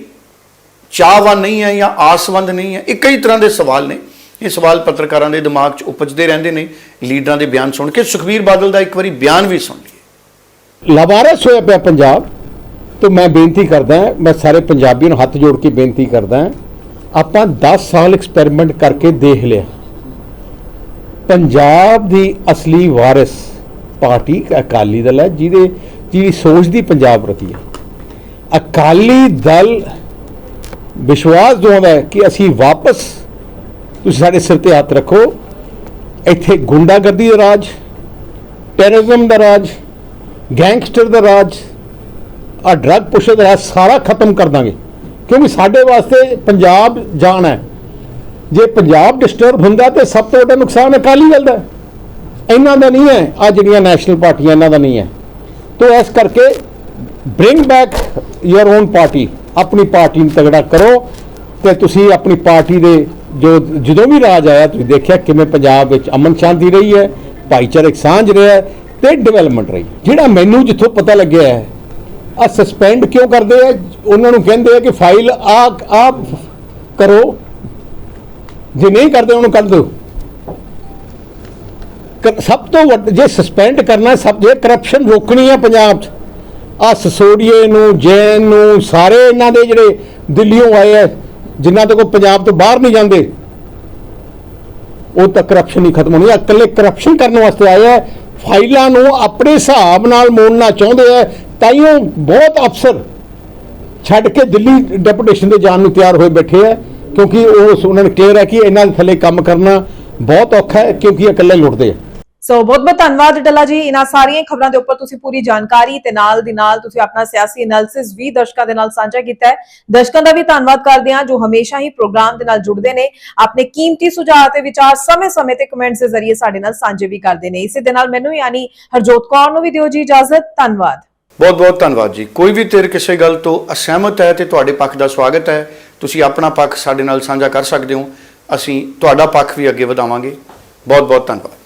ਚਾਹਵਾਨ ਨਹੀਂ ਹੈ ਜਾਂ ਆਸਵੰਦ ਨਹੀਂ ਹੈ? ਇਹ ਕਈ ਤਰ੍ਹਾਂ ਦੇ ਸਵਾਲ ਨੇ। ਇਹ ਸਵਾਲ ਪੱਤਰਕਾਰਾਂ ਦੇ ਦਿਮਾਗ 'ਚ ਉਪਜਦੇ ਰਹਿੰਦੇ ਨੇ, ਲੀਡਰਾਂ ਦੇ ਬਿਆਨ ਸੁਣ ਕੇ। ਸੁਖਬੀਰ ਬਾਦਲ ਦਾ ਇੱਕ ਵਾਰੀ ਬਿਆਨ ਵੀ ਸੁਣ ਲਈਏ। ਲਾਵਾਰਸ ਹੋਇਆ ਪਿਆ ਪੰਜਾਬ, ਤੇ ਮੈਂ ਬੇਨਤੀ ਕਰਦਾ ਮੈਂ ਸਾਰੇ ਪੰਜਾਬੀਆਂ ਨੂੰ ਹੱਥ ਜੋੜ ਕੇ ਬੇਨਤੀ ਕਰਦਾ ਆਪਾਂ 10 ਸਾਲ ਐਕਸਪੈਰੀਮੈਂਟ ਕਰਕੇ ਦੇਖ ਲਿਆ। ਪੰਜਾਬ ਦੀ ਅਸਲੀ ਵਾਰਿਸ ਪਾਰਟੀ ਅਕਾਲੀ ਦਲ ਹੈ, ਜਿਹਦੇ, ਜਿਹਦੀ ਸੋਚ ਦੀ ਪੰਜਾਬ ਪ੍ਰਤੀ ਹੈ। ਅਕਾਲੀ ਦਲ ਵਿਸ਼ਵਾਸ ਦਿਵਾਉਂਦਾ ਹੈ ਕਿ ਅਸੀਂ ਵਾਪਸ ਤੁਸੀਂ ਸਾਡੇ ਸਿਰ ਤੇ ਹੱਥ ਰੱਖੋ। ਇੱਥੇ ਗੁੰਡਾਗਰਦੀ ਦਾ ਰਾਜ ਟੈਰਰਿਜ਼ਮ ਦਾ ਰਾਜ ਗੈਂਗਸਟਰ ਦਾ ਰਾਜ, ਆ ਡਰੱਗ ਪੁਸ਼ਰ ਦਾ ਰਾਜ ਸਾਰਾ ਖਤਮ ਕਰ ਦਾਂਗੇ। ਕਿਉਂਕਿ ਸਾਡੇ ਵਾਸਤੇ ਪੰਜਾਬ ਜਾਨ ਹੈ। ਜੇ ਪੰਜਾਬ ਡਿਸਟਰਬ ਹੁੰਦਾ ਤੇ ਸਭ ਤੋਂ ਵੱਡਾ ਨੁਕਸਾਨ ਅਕਾਲੀ ਦਲ ਦਾ ਇਹਨਾਂ ਦਾ ਨਹੀਂ ਹੈ ਆ ਜਿਹੜੀਆਂ ਨੈਸ਼ਨਲ ਪਾਰਟੀਆਂ ਇਹਨਾਂ ਦਾ ਨਹੀਂ ਹੈ। ਤੋ ਇਸ ਕਰਕੇ bring back your own party ਆਪਣੀ ਪਾਰਟੀ ਨੂੰ ਤਗੜਾ ਕਰੋ ਤੇ ਤੁਸੀਂ ਆਪਣੀ ਪਾਰਟੀ ਦੇ ਜੋ ਜਦੋਂ ਵੀ ਰਾਜ ਆਇਆ, ਤੁਸੀਂ ਦੇਖਿਆ ਕਿਵੇਂ ਪੰਜਾਬ ਵਿੱਚ ਅਮਨ ਸ਼ਾਂਤੀ ਰਹੀ ਹੈ, ਭਾਈਚਾਰਕ ਸਾਂਝ ਰਿਹਾ ਹੈ ਤੇ ਡਿਵੈਲਪਮੈਂਟ ਰਹੀ। ਜਿਹੜਾ ਮੈਨੂੰ ਜਿੱਥੋਂ ਪਤਾ ਲੱਗਿਆ ਹੈ ਆ ਸਸਪੈਂਡ ਕਿਉਂ ਕਰਦੇ ਆ? ਉਹਨਾਂ ਨੂੰ ਕਹਿੰਦੇ ਆ ਕਿ ਫਾਈਲ ਆ ਆ ਕਰੋ। ਜੇ ਨਹੀਂ ਕਰਦੇ, ਉਹਨੂੰ ਕੱਢ ਦਿਓ। ਸਭ ਤੋਂ ਵੱਡ, ਜੇ ਸਸਪੈਂਡ ਕਰਨਾ, ਸਭ ਜੇ ਕਰਪਸ਼ਨ ਰੋਕਣੀ ਹੈ ਪੰਜਾਬ 'ਚ ਆ ਸਸੋੜੀਏ ਨੂੰ, ਜੈਨ ਨੂੰ, ਸਾਰੇ ਇਹਨਾਂ ਦੇ ਜਿਹੜੇ ਦਿੱਲੀੋਂ ਆਏ ਆ ਜਿਨ੍ਹਾਂ ਤੋਂ ਕੋਈ ਪੰਜਾਬ ਤੋਂ ਬਾਹਰ ਨਹੀਂ ਜਾਂਦੇ, ਉਹ ਤਾਂ ਕਰਪਸ਼ਨ ਨਹੀਂ ਖਤਮ ਹੋਣੀ ਇਕੱਲੇ ਕਰਪਸ਼ਨ ਕਰਨ ਵਾਸਤੇ ਆਏ ਆ। ਫਾਈਲਾਂ ਨੂੰ ਆਪਣੇ ਹਿਸਾਬ ਨਾਲ ਮੋੜਨਾ ਚਾਹੁੰਦੇ ਆ ਤਾਈਓ ਬਹੁਤ ਅਫਸਰ ਛੱਡ ਕੇ ਦਿੱਲੀ ਡੈਪੂਟੇਸ਼ਨ ਦੇ ਜਾਣ ਨੂੰ ਤਿਆਰ ਹੋਏ ਬੈਠੇ ਆ, ਕਿਉਂਕਿ ਉਹ ਉਹਨਾਂ ਨੇ ਕਲੀਅਰ ਹੈ ਕਿ ਇਹਨਾਂ ਦੇ ਥੱਲੇ ਕੰਮ ਕਰਨਾ ਬਹੁਤ ਔਖਾ ਹੈ, ਕਿਉਂਕਿ ਇਹ ਇਕੱਲੇ ਲੁੱਟਦੇ ਆ। ਸੋ ਬਹੁਤ ਬਹੁਤ ਧੰਨਵਾਦ ਡੱਲਾ ਜੀ। ਇਹਨਾਂ ਸਾਰੀਆਂ ਖਬਰਾਂ ਦੇ ਉੱਪਰ ਤੁਸੀਂ ਪੂਰੀ ਜਾਣਕਾਰੀ ਤੇ ਨਾਲ ਦੀ ਨਾਲ ਤੁਸੀਂ ਆਪਣਾ ਸਿਆਸੀ ਐਨਾਲਿਸਿਸ ਵੀ ਦਰਸ਼ਕਾਂ ਦੇ ਨਾਲ ਸਾਂਝਾ ਕੀਤਾ ਹੈ। ਦਰਸ਼ਕਾਂ ਦਾ ਵੀ ਧੰਨਵਾਦ ਕਰਦੇ ਹਾਂ, ਜੋ ਹਮੇਸ਼ਾ ਹੀ ਪ੍ਰੋਗਰਾਮ ਦੇ ਨਾਲ ਜੁੜਦੇ ਨੇ। ਆਪਣੇ ਕੀਮਤੀ ਸੁਝਾਅ ਤੇ ਵਿਚਾਰ ਸਮੇਂ-ਸਮੇਂ ਤੇ ਕਮੈਂਟਸ ਦੇ ਜ਼ਰੀਏ ਸਾਡੇ ਨਾਲ ਸਾਂਝੇ ਵੀ ਕਰਦੇ ਨੇ। ਇਸੇ ਦੇ ਨਾਲ ਮੈਨੂੰ ਯਾਨੀ ਹਰਜੋਤ ਕੌਰ ਨੂੰ ਵੀ ਦਿਓ ਜੀ ਇਜਾਜ਼ਤ। ਧੰਨਵਾਦ। ਬਹੁਤ ਬਹੁਤ ਧੰਨਵਾਦ ਜੀ। ਕੋਈ ਵੀ ਤੇਰ ਕਿਸੇ ਗੱਲ ਤੋਂ ਅਸਹਿਮਤ ਹੈ ਤੇ ਤੁਹਾਡੇ ਪੱਖ ਦਾ ਸਵਾਗਤ ਹੈ, ਤੁਸੀਂ ਆਪਣਾ ਪੱਖ ਸਾਡੇ ਨਾਲ ਸਾਂਝਾ ਕਰ ਸਕਦੇ ਹੋ। ਅਸੀਂ ਤੁਹਾਡਾ ਪੱਖ ਵੀ ਅੱਗੇ ਵਧਾਵਾਂਗੇ। ਬਹੁਤ ਬਹੁਤ ਧੰਨਵਾਦ।